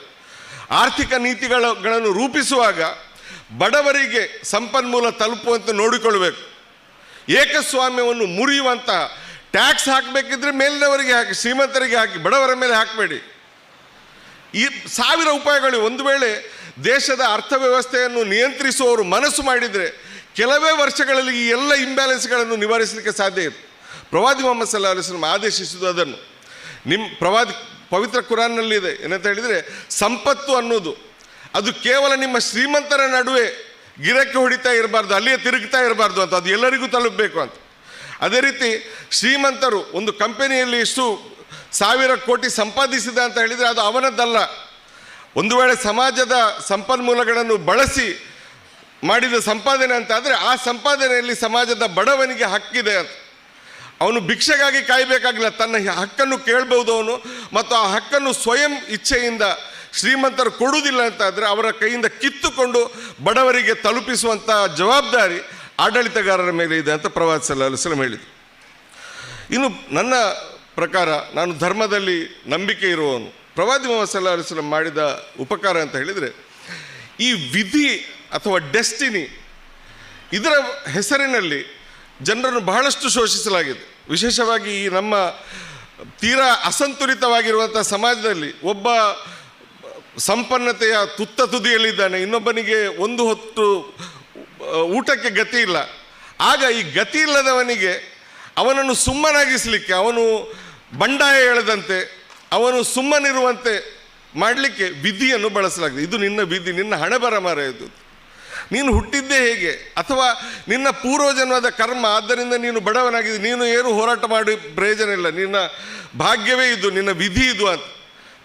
ಆರ್ಥಿಕ ನೀತಿಗಳನ್ನು ರೂಪಿಸುವಾಗ ಬಡವರಿಗೆ ಸಂಪನ್ಮೂಲ ತಲುಪುವಂತೆ ನೋಡಿಕೊಳ್ಬೇಕು ಏಕಸ್ವಾಮ್ಯವನ್ನು ಮುರಿಯುವಂತಹ ಟ್ಯಾಕ್ಸ್ ಹಾಕಬೇಕಿದ್ರೆ ಮೇಲಿನವರಿಗೆ ಹಾಕಿ, ಶ್ರೀಮಂತರಿಗೆ ಹಾಕಿ, ಬಡವರ ಮೇಲೆ ಹಾಕಬೇಡಿ. ಈ ಸಾವಿರ ಉಪಾಯಗಳು ಒಂದು ವೇಳೆ ದೇಶದ ಅರ್ಥವ್ಯವಸ್ಥೆಯನ್ನು ನಿಯಂತ್ರಿಸುವವರು ಮನಸ್ಸು ಮಾಡಿದರೆ ಕೆಲವೇ ವರ್ಷಗಳಲ್ಲಿ ಈ ಎಲ್ಲ ಇಂಬ್ಯಾಲೆನ್ಸ್ಗಳನ್ನು ನಿವಾರಿಸಲಿಕ್ಕೆ ಸಾಧ್ಯ ಇತ್ತು ಪ್ರವಾದಿ ಮೊಹಮ್ಮದ್ ಸಲ್ಲಾ ಅಲಿಸ್ಲಂ ಆದೇಶಿಸಿದ್ದು ಅದನ್ನು. ನಿಮ್ಮ ಪ್ರವಾದಿ ಪವಿತ್ರ ಕುರಾನ್ನಲ್ಲಿದೆ ಏನಂತ ಹೇಳಿದರೆ, ಸಂಪತ್ತು ಅನ್ನೋದು, ಅದು ಕೇವಲ ನಿಮ್ಮ ಶ್ರೀಮಂತರ ನಡುವೆ ಗಿರಕ್ಕೆ ಹೊಡಿತಾ ಇರಬಾರ್ದು, ಅಲ್ಲಿಯೇ ತಿರುಗ್ತಾ ಇರಬಾರ್ದು ಅಂತ, ಅದು ಎಲ್ಲರಿಗೂ ತಲುಪಬೇಕು ಅಂತ. ಅದೇ ರೀತಿ ಶ್ರೀಮಂತರು ಒಂದು ಕಂಪನಿಯಲ್ಲಿ ಇಷ್ಟು ಸಾವಿರ ಕೋಟಿ ಸಂಪಾದಿಸಿದ ಅಂತ ಹೇಳಿದರೆ ಅದು ಅವನದ್ದಲ್ಲ. ಒಂದು ವೇಳೆ ಸಮಾಜದ ಸಂಪನ್ಮೂಲಗಳನ್ನು ಬಳಸಿ ಮಾಡಿದ ಸಂಪಾದನೆ ಅಂತ ಆದರೆ ಆ ಸಂಪಾದನೆಯಲ್ಲಿ ಸಮಾಜದ ಬಡವನಿಗೆ ಹಕ್ಕಿದೆ ಅಂತ. ಅವನು ಭಿಕ್ಷೆಗಾಗಿ ಕಾಯಬೇಕಾಗಿಲ್ಲ, ತನ್ನ ಹಕ್ಕನ್ನು ಕೇಳಬಹುದು ಅವನು, ಮತ್ತು ಆ ಹಕ್ಕನ್ನು ಸ್ವಯಂ ಇಚ್ಛೆಯಿಂದ ಶ್ರೀಮಂತರು ಕೊಡುವುದಿಲ್ಲ ಅಂತ ಆದರೆ ಅವರ ಕೈಯಿಂದ ಕಿತ್ತುಕೊಂಡು ಬಡವರಿಗೆ ತಲುಪಿಸುವಂಥ ಜವಾಬ್ದಾರಿ ಆಡಳಿತಗಾರರ ಮೇಲೆ ಇದೆ ಅಂತ ಪ್ರವಾಸ ಸಲ್ಲಾಹ್ ಹೇಳಿದರು. ಇನ್ನು ನನ್ನ ಪ್ರಕಾರ ನಾನು ಧರ್ಮದಲ್ಲಿ ನಂಬಿಕೆ ಇರುವವನು. ಪ್ರವಾದಿ ಮೊಹಮ್ಮದ್ ಸಲ್ಲಾ ಅಲಿಸ್ಲಂ ಮಾಡಿದ ಉಪಕಾರ ಅಂತ ಹೇಳಿದರೆ, ಈ ವಿಧಿ ಅಥವಾ ಡೆಸ್ಟಿನಿ ಇದರ ಹೆಸರಿನಲ್ಲಿ ಜನರನ್ನು ಬಹಳಷ್ಟು ಶೋಷಿಸಲಾಗಿದೆ. ವಿಶೇಷವಾಗಿ ಈ ನಮ್ಮ ತೀರಾ ಅಸಂತುಲಿತವಾಗಿರುವಂಥ ಸಮಾಜದಲ್ಲಿ ಒಬ್ಬ ಸಂಪನ್ನತೆಯ ತುತ್ತ ತುದಿಯಲ್ಲಿದ್ದಾನೆ ಇನ್ನೊಬ್ಬನಿಗೆ ಒಂದು ಹೊತ್ತು, ಊಟಕ್ಕೆ ಗತಿ ಇಲ್ಲ. ಆಗ ಈ ಗತಿ ಇಲ್ಲದವನಿಗೆ ಅವನನ್ನು ಸುಮ್ಮನಾಗಿಸಲಿಕ್ಕೆ, ಅವನು ಬಂಡಾಯ ಎಳೆದಂತೆ, ಅವನು ಸುಮ್ಮನಿರುವಂತೆ ಮಾಡಲಿಕ್ಕೆ ವಿಧಿಯನ್ನು ಬಳಸಲಾಗಿದೆ. ಇದು ನಿನ್ನ ವಿಧಿ, ನಿನ್ನ ಹಣೆ ಬರ ಮರ ಇದು. ನೀನು ಹುಟ್ಟಿದ್ದೇ ಹೇಗೆ? ಅಥವಾ ನಿನ್ನ ಪೂರ್ವಜನ್ಮದ ಕರ್ಮ, ಆದ್ದರಿಂದ ನೀನು ಬಡವನಾಗಿದೆ ನೀನು ಏನು ಹೋರಾಟ ಮಾಡಿ ಪ್ರಯೋಜನ ಇಲ್ಲ, ನಿನ್ನ ಭಾಗ್ಯವೇ ಇದು, ನಿನ್ನ ವಿಧಿ ಇದು ಅಂತ.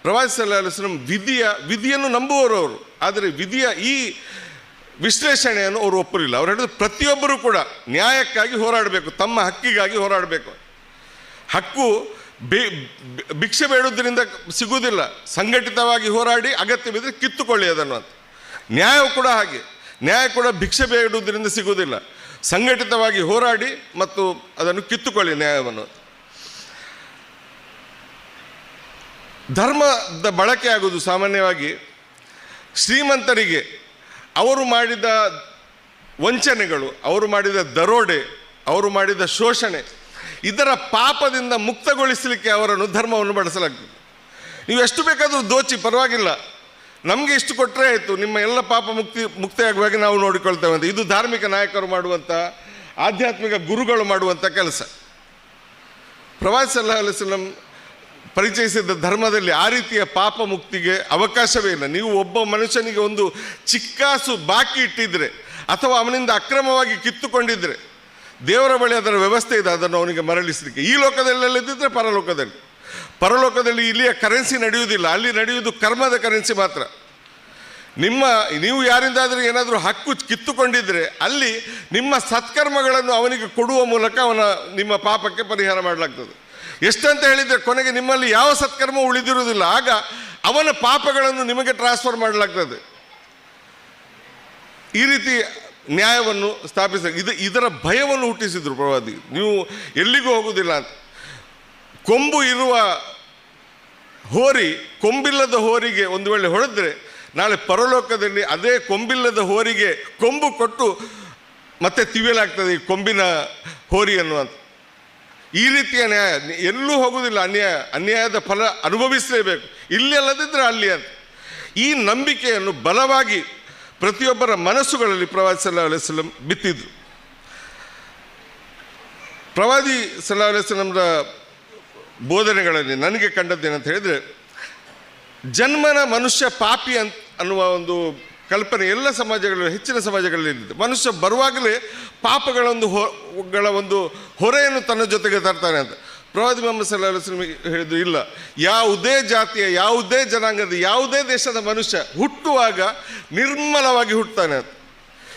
ಪ್ರವಾಸಿ ಸಲ್ಲಾಹ್ ವಿಧಿಯ, ವಿಧಿಯನ್ನು ನಂಬುವವರು ಅವರು. ಆದರೆ ವಿಧಿಯ ಈ ವಿಶ್ಲೇಷಣೆಯನ್ನು ಅವರು ಒಪ್ಪಲಿಲ್ಲ ಅವರು ಹೇಳಿದ್ರು ಪ್ರತಿಯೊಬ್ಬರೂ ಕೂಡ ನ್ಯಾಯಕ್ಕಾಗಿ ಹೋರಾಡಬೇಕು, ತಮ್ಮ ಹಕ್ಕಿಗಾಗಿ ಹೋರಾಡಬೇಕು. ಹಕ್ಕು ಭಿಕ್ಷೆ ಬೇಡುವುದರಿಂದ ಸಿಗುವುದಿಲ್ಲ. ಸಂಘಟಿತವಾಗಿ ಹೋರಾಡಿ ಅಗತ್ಯ ಬಿದ್ದರೆ ಕಿತ್ತುಕೊಳ್ಳಿ ಅದನ್ನು. ಅಂತ ನ್ಯಾಯ ಕೂಡ ಹಾಗೆ. ನ್ಯಾಯ ಕೂಡ ಭಿಕ್ಷೆ ಬೇಡುವುದರಿಂದ ಸಿಗುವುದಿಲ್ಲ. ಸಂಘಟಿತವಾಗಿ ಹೋರಾಡಿ ಮತ್ತು ಅದನ್ನು ಕಿತ್ತುಕೊಳ್ಳಿ ನ್ಯಾಯವನ್ನು. ಧರ್ಮದ ಬಳಕೆ ಆಗುವುದು ಸಾಮಾನ್ಯವಾಗಿ ಶ್ರೀಮಂತರಿಗೆ ಅವರು ಮಾಡಿದ ವಂಚನೆಗಳು, ಅವರು ಮಾಡಿದ ದರೋಡೆ, ಅವರು ಮಾಡಿದ ಶೋಷಣೆ, ಇದರ ಪಾಪದಿಂದ ಮುಕ್ತಗೊಳಿಸಲಿಕ್ಕೆ ಅವರನ್ನು ಧರ್ಮವನ್ನು ಬಳಸಲಾಗ್ತದೆ. ನೀವು ಎಷ್ಟು ಬೇಕಾದರೂ ದೋಚಿ, ಪರವಾಗಿಲ್ಲ. ನಮಗೆ ಇಷ್ಟು ಕೊಟ್ಟರೆ ಆಯಿತು, ನಿಮ್ಮ ಎಲ್ಲ ಪಾಪ ಮುಕ್ತಿ, ಮುಕ್ತಿಯಾಗುವಾಗ ನಾವು ನೋಡಿಕೊಳ್ತೇವೆ ಅಂತ. ಇದು ಧಾರ್ಮಿಕ ನಾಯಕರು ಮಾಡುವಂಥ ಆಧ್ಯಾತ್ಮಿಕ ಗುರುಗಳು ಮಾಡುವಂಥ ಕೆಲಸ. ಪ್ರವಾಸ ಸಲಹಾ ಅಲಿಸ್ಲಂ ಪರಿಚಯಿಸಿದ ಧರ್ಮದಲ್ಲಿ ಆ ರೀತಿಯ ಪಾಪ ಮುಕ್ತಿಗೆ ಅವಕಾಶವೇ ಇಲ್ಲ ನೀವು ಒಬ್ಬ ಮನುಷ್ಯನಿಗೆ ಒಂದು ಚಿಕ್ಕಾಸು ಬಾಕಿ ಇಟ್ಟಿದ್ರೆ ಅಥವಾ ಅವನಿಂದ ಅಕ್ರಮವಾಗಿ ಕಿತ್ತುಕೊಂಡಿದ್ರೆ ದೇವರ ಬಳಿ ಅದರ ವ್ಯವಸ್ಥೆ ಇದೆ, ಅದನ್ನು ಅವನಿಗೆ ಮರಳಿಸಲಿಕ್ಕೆ. ಈ ಲೋಕದಲ್ಲೆಲ್ಲದಿದ್ದರೆ ಪರಲೋಕದಲ್ಲಿ. ಪರಲೋಕದಲ್ಲಿ ಇಲ್ಲಿಯ ಕರೆನ್ಸಿ ನಡೆಯುವುದಿಲ್ಲ. ಅಲ್ಲಿ ನಡೆಯುವುದು ಕರ್ಮದ ಕರೆನ್ಸಿ ಮಾತ್ರ. ನಿಮ್ಮ, ನೀವು ಯಾರಿಂದಾದರೂ ಏನಾದರೂ ಹಕ್ಕು ಕಿತ್ತುಕೊಂಡಿದ್ದರೆ ಅಲ್ಲಿ ನಿಮ್ಮ ಸತ್ಕರ್ಮಗಳನ್ನು ಅವನಿಗೆ ಕೊಡುವ ಮೂಲಕ ಅವನ, ನಿಮ್ಮ ಪಾಪಕ್ಕೆ ಪರಿಹಾರ ಮಾಡಲಾಗ್ತದೆ. ಎಷ್ಟಂತ ಹೇಳಿದರೆ ಕೊನೆಗೆ ನಿಮ್ಮಲ್ಲಿ ಯಾವ ಸತ್ಕರ್ಮ ಉಳಿದಿರುವುದಿಲ್ಲ. ಆಗ ಅವನ ಪಾಪಗಳನ್ನು ನಿಮಗೆ ಟ್ರಾನ್ಸ್ಫರ್ ಮಾಡಲಾಗ್ತದೆ. ಈ ರೀತಿ ನ್ಯಾಯವನ್ನು ಸ್ಥಾಪಿಸ, ಇದು ಇದರ ಭಯವನ್ನು ಹುಟ್ಟಿಸಿದ್ರು ಪ್ರವಾದಿ. ನೀವು ಎಲ್ಲಿಗೂ ಹೋಗುವುದಿಲ್ಲ ಅಂತ. ಕೊಂಬು ಇರುವ ಹೋರಿ, ಕೊಂಬಿಲ್ಲದ ಹೋರಿಗೆ ಒಂದು ವೇಳೆ ಹೊಡೆದ್ರೆ, ನಾಳೆ ಪರಲೋಕದಲ್ಲಿ ಅದೇ ಕೊಂಬಿಲ್ಲದ ಹೋರಿಗೆ ಕೊಂಬು ಕೊಟ್ಟು ಮತ್ತೆ ತಿವಿಯಲಾಗ್ತದೆ ಈ ಕೊಂಬಿನ ಹೋರಿ ಅಂತ. ಈ ರೀತಿಯ ನ್ಯಾಯ ಎಲ್ಲೂ ಹೋಗುವುದಿಲ್ಲ ಅನ್ಯಾಯ, ಅನ್ಯಾಯದ ಫಲ ಅನುಭವಿಸಲೇಬೇಕು. ಇಲ್ಲಿ ಅಲ್ಲದಿದ್ದರೆ ಅಲ್ಲಿ ಅಂತ. ಈ ನಂಬಿಕೆಯನ್ನು ಬಲವಾಗಿ ಪ್ರತಿಯೊಬ್ಬರ ಮನಸ್ಸುಗಳಲ್ಲಿ ಪ್ರವಾದಿ ಸಲ್ಲಾ ಅಲೈವಲ್ಲಂ ಬಿತ್ತಿದ್ರು. ಪ್ರವಾದಿ ಸಲ್ಲಾ ಅಲೈವಲ್ಲಂರ ಬೋಧನೆಗಳಲ್ಲಿ ನನಗೆ ಕಂಡದ್ದೇನಂತ ಹೇಳಿದರೆ, ಜನ್ಮನ ಮನುಷ್ಯ ಪಾಪಿ ಅಂತ ಅನ್ನುವ ಒಂದು ಕಲ್ಪನೆ ಎಲ್ಲ ಸಮಾಜಗಳಲ್ಲಿ, ಹೆಚ್ಚಿನ ಸಮಾಜಗಳಲ್ಲಿ ಮನುಷ್ಯ ಬರುವಾಗಲೇ ಪಾಪಗಳೊಂದು ಹೊಗಳ ಒಂದು ಹೊರೆಯನ್ನು ತನ್ನ ಜೊತೆಗೆ ತರ್ತಾನೆ ಅಂತ. ಪ್ರವಾದಿ ಮೊಹಮ್ಮದ್ ಸಲ್ಲಾ ಹೇಳಿದ್ರು, ಇಲ್ಲ, ಯಾವುದೇ ಜಾತಿಯ, ಯಾವುದೇ ಜನಾಂಗದ, ಯಾವುದೇ ದೇಶದ ಮನುಷ್ಯ ಹುಟ್ಟುವಾಗ ನಿರ್ಮಲವಾಗಿ ಹುಟ್ಟುತ್ತಾನೆ ಅಂತ.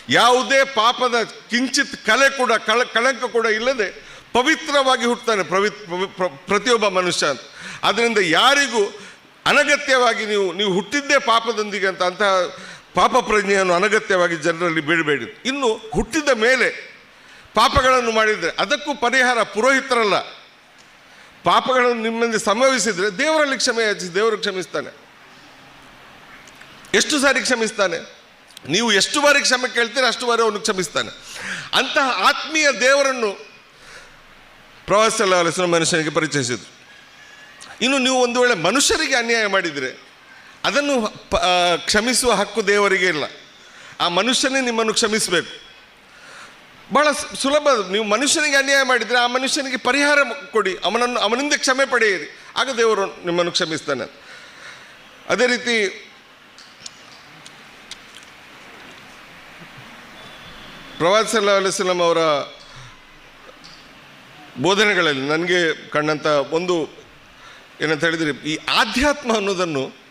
ಯಾವುದೇ ಪಾಪದ ಕಿಂಚಿತ್ ಕಲೆ ಕೂಡ, ಕಳ, ಕಳಂಕ ಕೂಡ ಇಲ್ಲದೆ ಪವಿತ್ರವಾಗಿ ಹುಟ್ಟುತ್ತಾನೆ ಪ್ರವಿ, ಪ್ರ- ಪ್ರತಿಯೊಬ್ಬ ಮನುಷ್ಯ ಅಂತ. ಅದರಿಂದ ಯಾರಿಗೂ ಅನಗತ್ಯವಾಗಿ ನೀವು ನೀವು ಹುಟ್ಟಿದ್ದೇ ಪಾಪದೊಂದಿಗೆ ಅಂತ ಅಂತಹ ಪಾಪ ಪ್ರಜ್ಞೆಯನ್ನು ಅನಗತ್ಯವಾಗಿ ಜನರಲ್ಲಿ ಬಿಡಬೇಡಿ ಇನ್ನು ಹುಟ್ಟಿದ ಮೇಲೆ ಪಾಪಗಳನ್ನು ಮಾಡಿದರೆ ಅದಕ್ಕೂ ಪರಿಹಾರ ಪುರೋಹಿತರಲ್ಲ. ಪಾಪಗಳನ್ನು ನಿಮ್ಮಲ್ಲಿ ಸಂಭವಿಸಿದರೆ ದೇವರಲ್ಲಿ ಕ್ಷಮೆ ಹಚ್ಚಿ ದೇವರು ಕ್ಷಮಿಸ್ತಾನೆ. ಎಷ್ಟು ಸಾರಿ ಕ್ಷಮಿಸ್ತಾನೆ? ನೀವು ಎಷ್ಟು ಬಾರಿ ಕ್ಷಮೆ ಕೇಳ್ತೀರಿ ಅಷ್ಟು ಬಾರಿ ಅವನು ಕ್ಷಮಿಸ್ತಾನೆ. ಅಂತಹ ಆತ್ಮೀಯ ದೇವರನ್ನು ಪ್ರವಾಸ ಮನುಷ್ಯನಿಗೆ ಪರಿಚಯಿಸಿದರು. ಇನ್ನು ನೀವು ಒಂದು ವೇಳೆ ಮನುಷ್ಯರಿಗೆ ಅನ್ಯಾಯ ಮಾಡಿದರೆ ಅದನ್ನು ಕ್ಷಮಿಸುವ ಹಕ್ಕು ದೇವರಿಗೆ ಇಲ್ಲ. ಆ ಮನುಷ್ಯನೇ ನಿಮ್ಮನ್ನು ಕ್ಷಮಿಸಬೇಕು. ಬಹಳ ಸುಲಭ. ನೀವು ಮನುಷ್ಯನಿಗೆ ಅನ್ಯಾಯ ಮಾಡಿದರೆ ಆ ಮನುಷ್ಯನಿಗೆ ಪರಿಹಾರ ಕೊಡಿ. ಅವನನ್ನು, ಅವನಿಂದ ಕ್ಷಮೆ ಪಡೆಯಿರಿ. ಆಗ ದೇವರು ನಿಮ್ಮನ್ನು ಕ್ಷಮಿಸ್ತಾನೆ. ಅದೇ ರೀತಿ ಪ್ರವಾದ ಸಲ್ಲಾ ಅಲಿಸ್ಲಾಂ ಅವರ ಬೋಧನೆಗಳಲ್ಲಿ ನನಗೆ ಕಂಡಂಥ ಒಂದು ಏನಂತ ಹೇಳಿದರೆ ಈ ಆಧ್ಯಾತ್ಮ ಅನ್ನೋದನ್ನು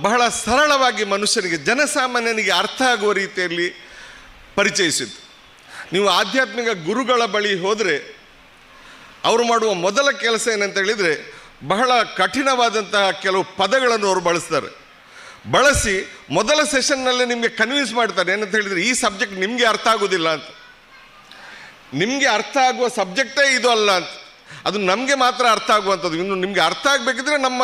ಬಹಳ ಸರಳವಾಗಿ ಮನುಷ್ಯನಿಗೆ ಜನಸಾಮಾನ್ಯನಿಗೆ ಅರ್ಥ ಆಗುವ ರೀತಿಯಲ್ಲಿ ಪರಿಚಯಿಸಿದ್ದು. ನೀವು ಆಧ್ಯಾತ್ಮಿಕ ಗುರುಗಳ ಬಳಿ ಹೋದರೆ ಅವರು ಮಾಡುವ ಮೊದಲ ಕೆಲಸ ಏನಂತ ಹೇಳಿದರೆ ಬಹಳ ಕಠಿಣವಾದಂತಹ ಕೆಲವು ಪದಗಳನ್ನು ಅವರು ಬಳಸ್ತಾರೆ. ಬಳಸಿ ಮೊದಲ ಸೆಷನ್ನಲ್ಲೇ ನಿಮಗೆ ಕನ್ವಿನ್ಸ್ ಮಾಡ್ತಾರೆ, ಏನಂತ ಹೇಳಿದರೆ ಈ ಸಬ್ಜೆಕ್ಟ್ ನಿಮಗೆ ಅರ್ಥ ಆಗೋದಿಲ್ಲ ಅಂತ. ನಿಮಗೆ ಅರ್ಥ ಆಗುವ ಸಬ್ಜೆಕ್ಟೇ ಇದು ಅಲ್ಲ ಅಂತ. ಅದು ನಮಗೆ ಮಾತ್ರ ಅರ್ಥ ಆಗುವಂಥದ್ದು. ಇನ್ನು ನಿಮಗೆ ಅರ್ಥ ಆಗಬೇಕಿದ್ರೆ ನಮ್ಮ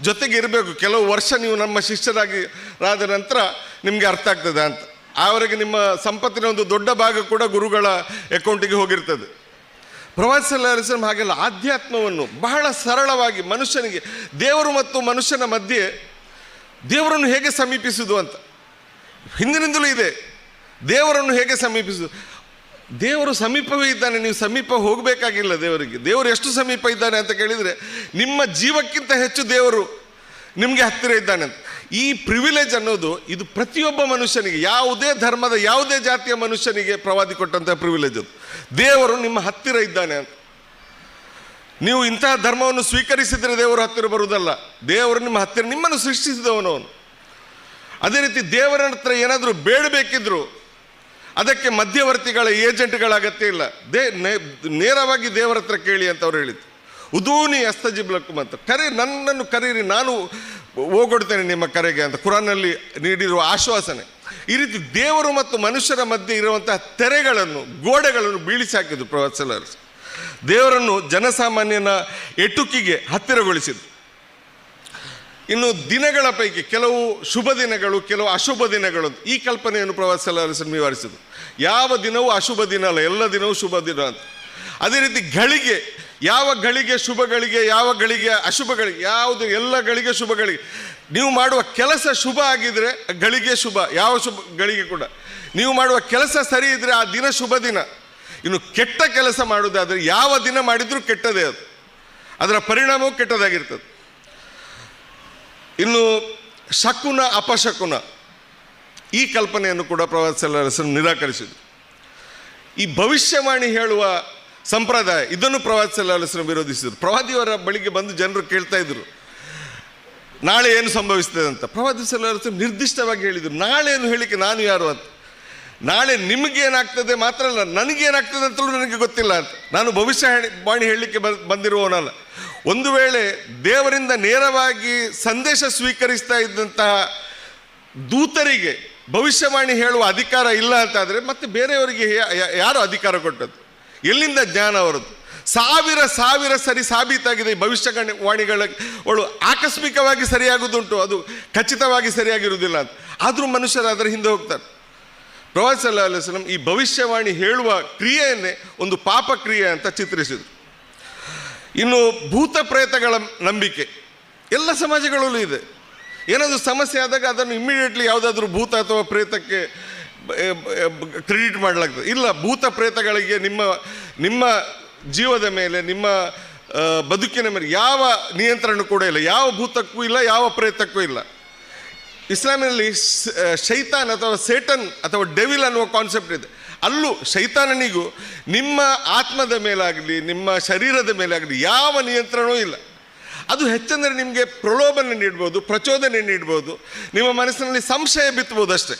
ಜೊತೆಗೆ ಇರಬೇಕು. ಕೆಲವು ವರ್ಷ ನೀವು ನಮ್ಮ ಶಿಷ್ಯರಾಗಿ ಆದ ನಂತರ ನಿಮಗೆ ಅರ್ಥ ಆಗ್ತದೆ ಅಂತ. ಆವರೆಗೆ ನಿಮ್ಮ ಸಂಪತ್ತಿನ ಒಂದು ದೊಡ್ಡ ಭಾಗ ಕೂಡ ಗುರುಗಳ ಅಕೌಂಟಿಗೆ ಹೋಗಿರ್ತದೆ. ಪ್ರವಾಸ ಹಾಗೆಲ್ಲ ಆಧ್ಯಾತ್ಮವನ್ನು ಬಹಳ ಸರಳವಾಗಿ ಮನುಷ್ಯನಿಗೆ, ದೇವರು ಮತ್ತು ಮನುಷ್ಯನ ಮಧ್ಯೆ ದೇವರನ್ನು ಹೇಗೆ ಸಮೀಪಿಸುವುದು ಅಂತ. ಹಿಂದಿನಿಂದಲೂ ಇದೆ. ದೇವರನ್ನು ಹೇಗೆ ಸಮೀಪಿಸುವುದು ದೇವರು ಸಮೀಪವೇ ಇದ್ದಾನೆ, ನೀವು ಸಮೀಪ ಹೋಗಬೇಕಾಗಿಲ್ಲ ದೇವರಿಗೆ. ದೇವರು ಎಷ್ಟು ಸಮೀಪ ಇದ್ದಾನೆ ಅಂತ ಕೇಳಿದರೆ, ನಿಮ್ಮ ಜೀವಕ್ಕಿಂತ ಹೆಚ್ಚು ದೇವರು ನಿಮಗೆ ಹತ್ತಿರ ಇದ್ದಾನೆ ಅಂತ. ಈ ಪ್ರಿವಿಲೇಜ್ ಅನ್ನೋದು ಇದು ಪ್ರತಿಯೊಬ್ಬ ಮನುಷ್ಯನಿಗೆ, ಯಾವುದೇ ಧರ್ಮದ, ಯಾವುದೇ ಜಾತಿಯ ಮನುಷ್ಯನಿಗೆ ಪ್ರವಾದಿ ಕೊಟ್ಟಂತಹ ಪ್ರಿವಿಲೇಜ್ ಅದು. ದೇವರು ನಿಮ್ಮ ಹತ್ತಿರ ಇದ್ದಾನೆ ಅಂತ. ನೀವು ಇಂತಹ ಧರ್ಮವನ್ನು ಸ್ವೀಕರಿಸಿದರೆ ದೇವರು ಹತ್ತಿರ ಬರುವುದಲ್ಲ. ದೇವರು ನಿಮ್ಮ ಹತ್ತಿರ ನಿಮ್ಮನ್ನು ಸೃಷ್ಟಿಸಿದವನು ಅವನು. ಅದೇ ರೀತಿ ದೇವರ ಹತ್ರ ಏನಾದರೂ ಬೇಡಬೇಕಿದ್ರು ಅದಕ್ಕೆ ಮಧ್ಯವರ್ತಿಗಳ ಏಜೆಂಟ್ಗಳ ಅಗತ್ಯ ಇಲ್ಲ. ದೇ ನೇರವಾಗಿ ದೇವರ ಹತ್ರ ಕೇಳಿ ಅಂತ ಅವ್ರು ಹೇಳಿದ್ದು ಉದೂನಿ ಅಸ್ತಜಿಬ್ಲಕ್ಕು ಅಂತ. ಕರೆ, ನನ್ನನ್ನು ಕರೀರಿ, ನಾನು ಹೋಗೊಡ್ತೇನೆ ನಿಮ್ಮ ಕರೆಗೆ ಅಂತ ಕುರಾನಲ್ಲಿ ನೀಡಿರುವ ಆಶ್ವಾಸನೆ. ಈ ರೀತಿ ದೇವರು ಮತ್ತು ಮನುಷ್ಯರ ಮಧ್ಯೆ ಇರುವಂತಹ ತೆರೆಗಳನ್ನು, ಗೋಡೆಗಳನ್ನು ಬೀಳಿಸಿ ಹಾಕಿದ್ರು ಪ್ರವಾಸಲ ದೇವರನ್ನು ಜನಸಾಮಾನ್ಯನ ಎಟುಕಿಗೆ ಹತ್ತಿರಗೊಳಿಸಿದ್ದು ಇನ್ನು ದಿನಗಳ ಪೈಕಿ ಕೆಲವು ಶುಭ ದಿನಗಳು, ಕೆಲವು ಅಶುಭ ದಿನಗಳು. ಈ ಕಲ್ಪನೆಯನ್ನು ಪ್ರವಾಸ ನಿವಾರಿಸಿದ್ರು ಯಾವ ದಿನವೂ ಅಶುಭ ದಿನ ಅಲ್ಲ, ಎಲ್ಲ ದಿನವೂ ಶುಭ ದಿನ ಅಂತ. ಅದೇ ರೀತಿ ಗಳಿಗೆ ಯಾವ ಗಳಿಗೆ ಶುಭ ಗಳಿಗೆ ಯಾವ ಗಳಿಗೆ ಅಶುಭ ಗಳಿಗೆ ಯಾವುದು ಎಲ್ಲ ಗಳಿಗೆ ಶುಭ ಗಳಿಗೆ ನೀವು ಮಾಡುವ ಕೆಲಸ ಶುಭ ಆಗಿದ್ರೆ ಗಳಿಗೆ ಶುಭ, ಯಾವ ಶುಭ ಗಳಿಗೆ ಕೂಡ. ನೀವು ಮಾಡುವ ಕೆಲಸ ಸರಿ ಇದ್ರೆ ಆ ದಿನ ಶುಭ ದಿನ. ಇನ್ನು ಕೆಟ್ಟ ಕೆಲಸ ಮಾಡೋದಾದರೆ ಯಾವ ದಿನ ಮಾಡಿದರೂ ಕೆಟ್ಟದೇ ಅದು. ಅದರ ಪರಿಣಾಮವು ಕೆಟ್ಟದಾಗಿರ್ತದೆ. ಇನ್ನು ಶಕುನ, ಅಪಶಕುನ ಈ ಕಲ್ಪನೆಯನ್ನು ಕೂಡ ಪ್ರವಾಸ ನಿರಾಕರಿಸಿದರು. ಈ ಭವಿಷ್ಯವಾಣಿ ಹೇಳುವ ಸಂಪ್ರದಾಯ, ಇದನ್ನು ಪ್ರವಾಸ ವಿರೋಧಿಸಿದರು. ಪ್ರವಾದಿಯವರ ಬಳಿಗೆ ಬಂದು ಜನರು ಕೇಳ್ತಾ ಇದ್ರು, ನಾಳೆ ಏನು ಸಂಭವಿಸ್ತದೆ ಅಂತ. ಪ್ರವಾದಿ ಸಲ್ಲರಸು ನಿರ್ದಿಷ್ಟವಾಗಿ ಹೇಳಿದರು, ನಾಳೆ ಏನು ಹೇಳಿಕೆ, ನಾನು ಯಾರು ಅಂತ. ನಾಳೆ ನಿಮಗೇನಾಗ್ತದೆ ಮಾತ್ರ ಅಲ್ಲ ನನಗೇನಾಗ್ತದೆ ಅಂತಲೂ ನನಗೆ ಗೊತ್ತಿಲ್ಲ ಅಂತ. ನಾನು ಭವಿಷ್ಯವಾಣಿ ಹೇಳಿ, ವಾಣಿ ಹೇಳಲಿಕ್ಕೆ ಬಂದಿರುವವನಲ್ಲ. ಒಂದು ವೇಳೆ ದೇವರಿಂದ ನೇರವಾಗಿ ಸಂದೇಶ ಸ್ವೀಕರಿಸ್ತಾ ಇದ್ದಂತಹ ದೂತರಿಗೆ ಭವಿಷ್ಯವಾಣಿ ಹೇಳುವ ಅಧಿಕಾರ ಇಲ್ಲ ಅಂತಾದರೆ ಮತ್ತೆ ಬೇರೆಯವರಿಗೆ ಯಾರು ಅಧಿಕಾರ ಕೊಟ್ಟದ್ದು? ಎಲ್ಲಿಂದ ಜ್ಞಾನ ಅವರದ್ದು? ಸಾವಿರ ಸಾವಿರ ಸರಿ ಸಾಬೀತಾಗಿದೆ ಈ ಭವಿಷ್ಯ ವಾಣಿಗಳ ಅವಳು ಆಕಸ್ಮಿಕವಾಗಿ ಸರಿಯಾಗುವುದುಂಟು, ಅದು ಖಚಿತವಾಗಿ ಸರಿಯಾಗಿರುವುದಿಲ್ಲ ಅಂತ. ಆದರೂ ಮನುಷ್ಯರು ಅದರ ಹಿಂದೆ ಹೋಗ್ತಾರೆ. ಪ್ರವಾಸ ಅಲ್ಲಂ ಈ ಭವಿಷ್ಯವಾಣಿ ಹೇಳುವ ಕ್ರಿಯೆಯನ್ನೇ ಒಂದು ಪಾಪ ಕ್ರಿಯೆ ಅಂತ ಚಿತ್ರಿಸಿದರು. ಇನ್ನು ಭೂತ ಪ್ರೇತಗಳ ನಂಬಿಕೆ. ಎಲ್ಲ ಸಮಾಜಗಳಲ್ಲೂ ಇದೆ. ಏನಾದರೂ ಸಮಸ್ಯೆ ಆದಾಗ ಅದನ್ನು ಇಮ್ಮಿಡಿಯೇಟ್ಲಿ ಯಾವುದಾದ್ರೂ ಭೂತ ಅಥವಾ ಪ್ರೇತಕ್ಕೆ ಕ್ರೆಡಿಟ್ ಮಾಡಲಾಗ್ತದೆ. ಇಲ್ಲ, ಭೂತ ಪ್ರೇತಗಳಿಗೆ ನಿಮ್ಮ ನಿಮ್ಮ ಜೀವದ ಮೇಲೆ, ನಿಮ್ಮ ಬದುಕಿನ ಮೇಲೆ ಯಾವ ನಿಯಂತ್ರಣ ಕೂಡ ಇಲ್ಲ. ಯಾವ ಭೂತಕ್ಕೂ ಇಲ್ಲ, ಯಾವ ಪ್ರೇತಕ್ಕೂ ಇಲ್ಲ. ಇಸ್ಲಾಮಿನಲ್ಲಿ ಶೈತಾನ್ ಅಥವಾ ಸೇಟನ್ ಅಥವಾ ಡೆವಿಲ್ ಅನ್ನುವ ಕಾನ್ಸೆಪ್ಟ್ ಇದೆ. ಅಲ್ಲೂ ಶೈತಾನನಿಗೂ ನಿಮ್ಮ ಆತ್ಮದ ಮೇಲಾಗಲಿ, ನಿಮ್ಮ ಶರೀರದ ಮೇಲಾಗಲಿ ಯಾವ ನಿಯಂತ್ರಣವೂ ಇಲ್ಲ. ಅದು ಹೆಚ್ಚಂದರೆ ನಿಮಗೆ ಪ್ರಲೋಭನೆ ನೀಡ್ಬೋದು, ಪ್ರಚೋದನೆ ನೀಡ್ಬೋದು, ನಿಮ್ಮ ಮನಸ್ಸಿನಲ್ಲಿ ಸಂಶಯ ಬಿತ್ತಬೋದು ಅಷ್ಟೇ.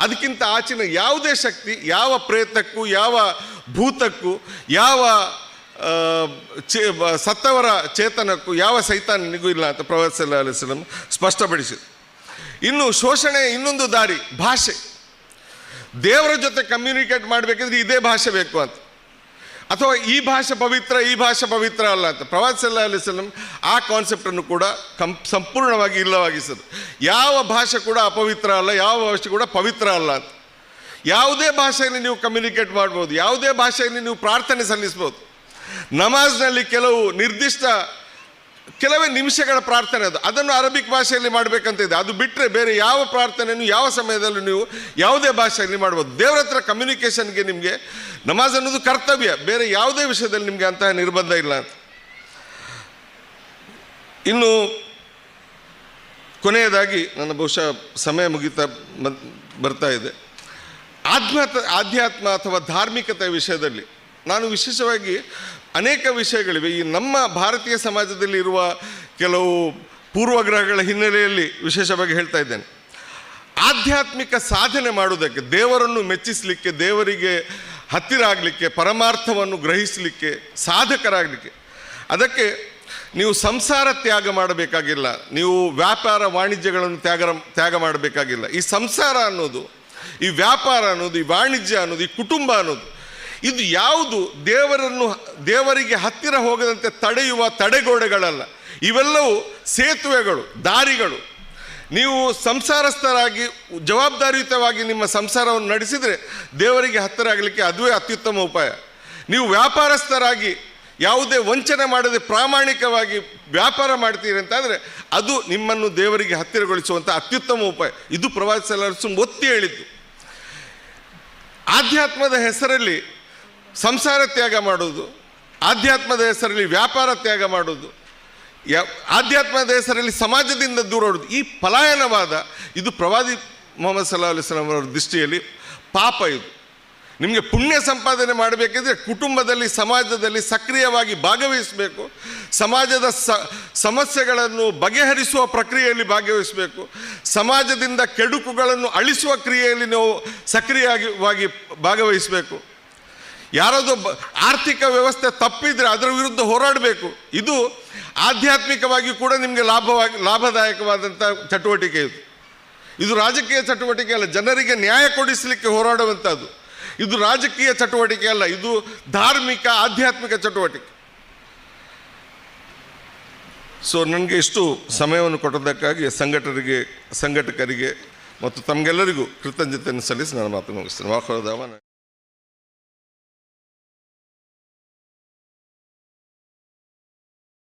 ಅದಕ್ಕಿಂತ ಆಚಿನ ಯಾವುದೇ ಶಕ್ತಿ, ಯಾವ ಪ್ರೇತಕ್ಕೂ ಯಾವ ಭೂತಕ್ಕೂ, ಯಾವ ಚೇ ಸತ್ತವರ ಚೇತನಕ್ಕೂ, ಯಾವ ಸೈತಾನನಿಗೂ ಇಲ್ಲ ಅಂತ ಪ್ರವಾಸ ಸ್ಪಷ್ಟಪಡಿಸಿದೆ. ಇನ್ನು ಶೋಷಣೆ ಇನ್ನೊಂದು ದಾರಿ, ಭಾಷೆ. ದೇವರ ಜೊತೆ ಕಮ್ಯುನಿಕೇಟ್ ಮಾಡಬೇಕಂದ್ರೆ ಇದೇ ಭಾಷೆ ಬೇಕು ಅಂತ. ಅಥವಾ ಈ ಭಾಷೆ ಪವಿತ್ರ, ಈ ಭಾಷೆ ಪವಿತ್ರ ಅಲ್ಲ ಅಂತ. ಪ್ರವಾದಿ ಸಲ್ಲಾ ಅಲಿಸ್ಲಂ ಆ ಕಾನ್ಸೆಪ್ಟನ್ನು ಕೂಡ ಕಂ, ಸಂಪೂರ್ಣವಾಗಿ ಇಲ್ಲವಾಗಿಸಿದ್ರು. ಯಾವ ಭಾಷೆ ಕೂಡ ಅಪವಿತ್ರ ಅಲ್ಲ, ಯಾವ ಭಾಷೆ ಕೂಡ ಪವಿತ್ರ ಅಲ್ಲ ಅಂತ. ಯಾವುದೇ ಭಾಷೆಯಲ್ಲಿ ನೀವು ಕಮ್ಯುನಿಕೇಟ್ ಮಾಡ್ಬೋದು, ಯಾವುದೇ ಭಾಷೆಯಲ್ಲಿ ನೀವು ಪ್ರಾರ್ಥನೆ ಸಲ್ಲಿಸ್ಬೋದು. ನಮಾಜ್ನಲ್ಲಿ ಕೆಲವು ನಿರ್ದಿಷ್ಟ ಕೆಲವೇ ನಿಮಿಷಗಳ ಪ್ರಾರ್ಥನೆ ಅದು. ಅದನ್ನು ಅರಬಿಕ್ ಭಾಷೆಯಲ್ಲಿ ಮಾಡಬೇಕಂತ ಇದೆ ಅದು ಬಿಟ್ಟರೆ ಬೇರೆ ಯಾವ ಪ್ರಾರ್ಥನೆಯನ್ನು ಯಾವ ಸಮಯದಲ್ಲೂ ನೀವು ಯಾವುದೇ ಭಾಷೆಯಲ್ಲಿ ಮಾಡ್ಬೋದು. ದೇವರ ಹತ್ರ ಕಮ್ಯುನಿಕೇಷನ್ಗೆ ನಿಮಗೆ ನಮಾಜ್ ಅನ್ನೋದು ಕರ್ತವ್ಯ. ಬೇರೆ ಯಾವುದೇ ವಿಷಯದಲ್ಲಿ ನಿಮಗೆ ಅಂತಹ ನಿರ್ಬಂಧ ಇಲ್ಲ ಅಂತ. ಇನ್ನು ಕೊನೆಯದಾಗಿ ನನ್ನ ಬಹುಶಃ ಸಮಯ ಮುಗಿತಾ ಬರ್ತಾ ಇದೆ. ಆಧ್ಯಾತ್ಮ ಆಧ್ಯಾತ್ಮ ಅಥವಾ ಧಾರ್ಮಿಕತೆ ವಿಷಯದಲ್ಲಿ ನಾನು ವಿಶೇಷವಾಗಿ ಅನೇಕ ವಿಷಯಗಳಿವೆ. ಈ ನಮ್ಮ ಭಾರತೀಯ ಸಮಾಜದಲ್ಲಿ ಇರುವ ಕೆಲವು ಪೂರ್ವಗ್ರಹಗಳ ಹಿನ್ನೆಲೆಯಲ್ಲಿ ವಿಶೇಷವಾಗಿ ಹೇಳ್ತಾ ಇದ್ದೇನೆ. ಆಧ್ಯಾತ್ಮಿಕ ಸಾಧನೆ ಮಾಡುವುದಕ್ಕೆ, ದೇವರನ್ನು ಮೆಚ್ಚಿಸಲಿಕ್ಕೆ, ದೇವರಿಗೆ ಹತ್ತಿರ ಆಗಲಿಕ್ಕೆ, ಪರಮಾರ್ಥವನ್ನು ಗ್ರಹಿಸಲಿಕ್ಕೆ, ಸಾಧಕರಾಗಲಿಕ್ಕೆ, ಅದಕ್ಕೆ ನೀವು ಸಂಸಾರ ತ್ಯಾಗ ಮಾಡಬೇಕಾಗಿಲ್ಲ. ನೀವು ವ್ಯಾಪಾರ ವಾಣಿಜ್ಯಗಳನ್ನು ತ್ಯಾಗ ತ್ಯಾಗ ಮಾಡಬೇಕಾಗಿಲ್ಲ. ಈ ಸಂಸಾರ ಅನ್ನೋದು, ಈ ವ್ಯಾಪಾರ ಅನ್ನೋದು, ಈ ವಾಣಿಜ್ಯ ಅನ್ನೋದು, ಈ ಕುಟುಂಬ ಅನ್ನೋದು ಇದು ಯಾವುದು ದೇವರನ್ನು, ದೇವರಿಗೆ ಹತ್ತಿರ ಹೋಗದಂತೆ ತಡೆಯುವ ತಡೆಗೋಡೆಗಳಲ್ಲ. ಇವೆಲ್ಲವೂ ಸೇತುವೆಗಳು, ದಾರಿಗಳು. ನೀವು ಸಂಸಾರಸ್ಥರಾಗಿ, ಜವಾಬ್ದಾರಿಯುತವಾಗಿ ನಿಮ್ಮ ಸಂಸಾರವನ್ನು ನಡೆಸಿದರೆ ದೇವರಿಗೆ ಹತ್ತಿರ ಆಗಲಿಕ್ಕೆ ಅದುವೇ ಅತ್ಯುತ್ತಮ ಉಪಾಯ. ನೀವು ವ್ಯಾಪಾರಸ್ಥರಾಗಿ ಯಾವುದೇ ವಂಚನೆ ಮಾಡದೆ ಪ್ರಾಮಾಣಿಕವಾಗಿ ವ್ಯಾಪಾರ ಮಾಡ್ತೀರಿ ಅಂತಾದರೆ ಅದು ನಿಮ್ಮನ್ನು ದೇವರಿಗೆ ಹತ್ತಿರಗೊಳಿಸುವಂಥ ಅತ್ಯುತ್ತಮ ಉಪಾಯ. ಇದು ಪ್ರವಾಸಿ ಒತ್ತಿ ಹೇಳಿದ್ದು. ಆಧ್ಯಾತ್ಮದ ಹೆಸರಲ್ಲಿ ಸಂಸಾರ ತ್ಯಾಗ ಮಾಡೋದು ಆಧ್ಯಾತ್ಮದ ಹೆಸರಲ್ಲಿ ವ್ಯಾಪಾರ ತ್ಯಾಗ ಮಾಡೋದು ಆಧ್ಯಾತ್ಮದ ಹೆಸರಲ್ಲಿ ಸಮಾಜದಿಂದ ದೂರ ಓಡೋದು ಈ ಪಲಾಯನವಾದ, ಇದು ಪ್ರವಾದಿ ಮೊಹಮ್ಮದ್ ಸಲ್ಲಾ ಅಲಿಸ್ಲಾಂ ಅವರ ದೃಷ್ಟಿಯಲ್ಲಿ ಪಾಪ ಇದು. ನಿಮಗೆ ಪುಣ್ಯ ಸಂಪಾದನೆ ಮಾಡಬೇಕಿದ್ರೆ ಕುಟುಂಬದಲ್ಲಿ, ಸಮಾಜದಲ್ಲಿ ಸಕ್ರಿಯವಾಗಿ ಭಾಗವಹಿಸಬೇಕು. ಸಮಾಜದ ಸಮಸ್ಯೆಗಳನ್ನು ಬಗೆಹರಿಸುವ ಪ್ರಕ್ರಿಯೆಯಲ್ಲಿ ಭಾಗವಹಿಸಬೇಕು. ಸಮಾಜದಿಂದ ಕೆಡುಕುಗಳನ್ನು ಅಳಿಸುವ ಕ್ರಿಯೆಯಲ್ಲಿ ನಾವು ಸಕ್ರಿಯವಾಗಿ ಭಾಗವಹಿಸಬೇಕು. ಯಾರದೋ ಬ ಆರ್ಥಿಕ ವ್ಯವಸ್ಥೆ ತಪ್ಪಿದ್ರೆ ಅದರ ವಿರುದ್ಧ ಹೋರಾಡಬೇಕು. ಇದು ಆಧ್ಯಾತ್ಮಿಕವಾಗಿ ಕೂಡ ನಿಮಗೆ ಲಾಭವಾಗಿ ಲಾಭದಾಯಕವಾದಂಥ ಚಟುವಟಿಕೆ ಇದು. ಇದು ರಾಜಕೀಯ ಚಟುವಟಿಕೆ ಅಲ್ಲ, ಜನರಿಗೆ ನ್ಯಾಯ ಕೊಡಿಸಲಿಕ್ಕೆ ಹೋರಾಡುವಂಥದ್ದು ಇದು ರಾಜಕೀಯ ಚಟುವಟಿಕೆ ಅಲ್ಲ, ಇದು ಧಾರ್ಮಿಕ, ಆಧ್ಯಾತ್ಮಿಕ ಚಟುವಟಿಕೆ. ಸೊ ನನಗೆ ಇಷ್ಟು ಸಮಯವನ್ನು ಕೊಟ್ಟದಕ್ಕಾಗಿ ಸಂಘಟರಿಗೆ, ಸಂಘಟಕರಿಗೆ ಮತ್ತು ತಮಗೆಲ್ಲರಿಗೂ ಕೃತಜ್ಞತೆಯನ್ನು ಸಲ್ಲಿಸಿ ನಾನು ಮಾತು ಮುಗಿಸ್ತೇನೆ.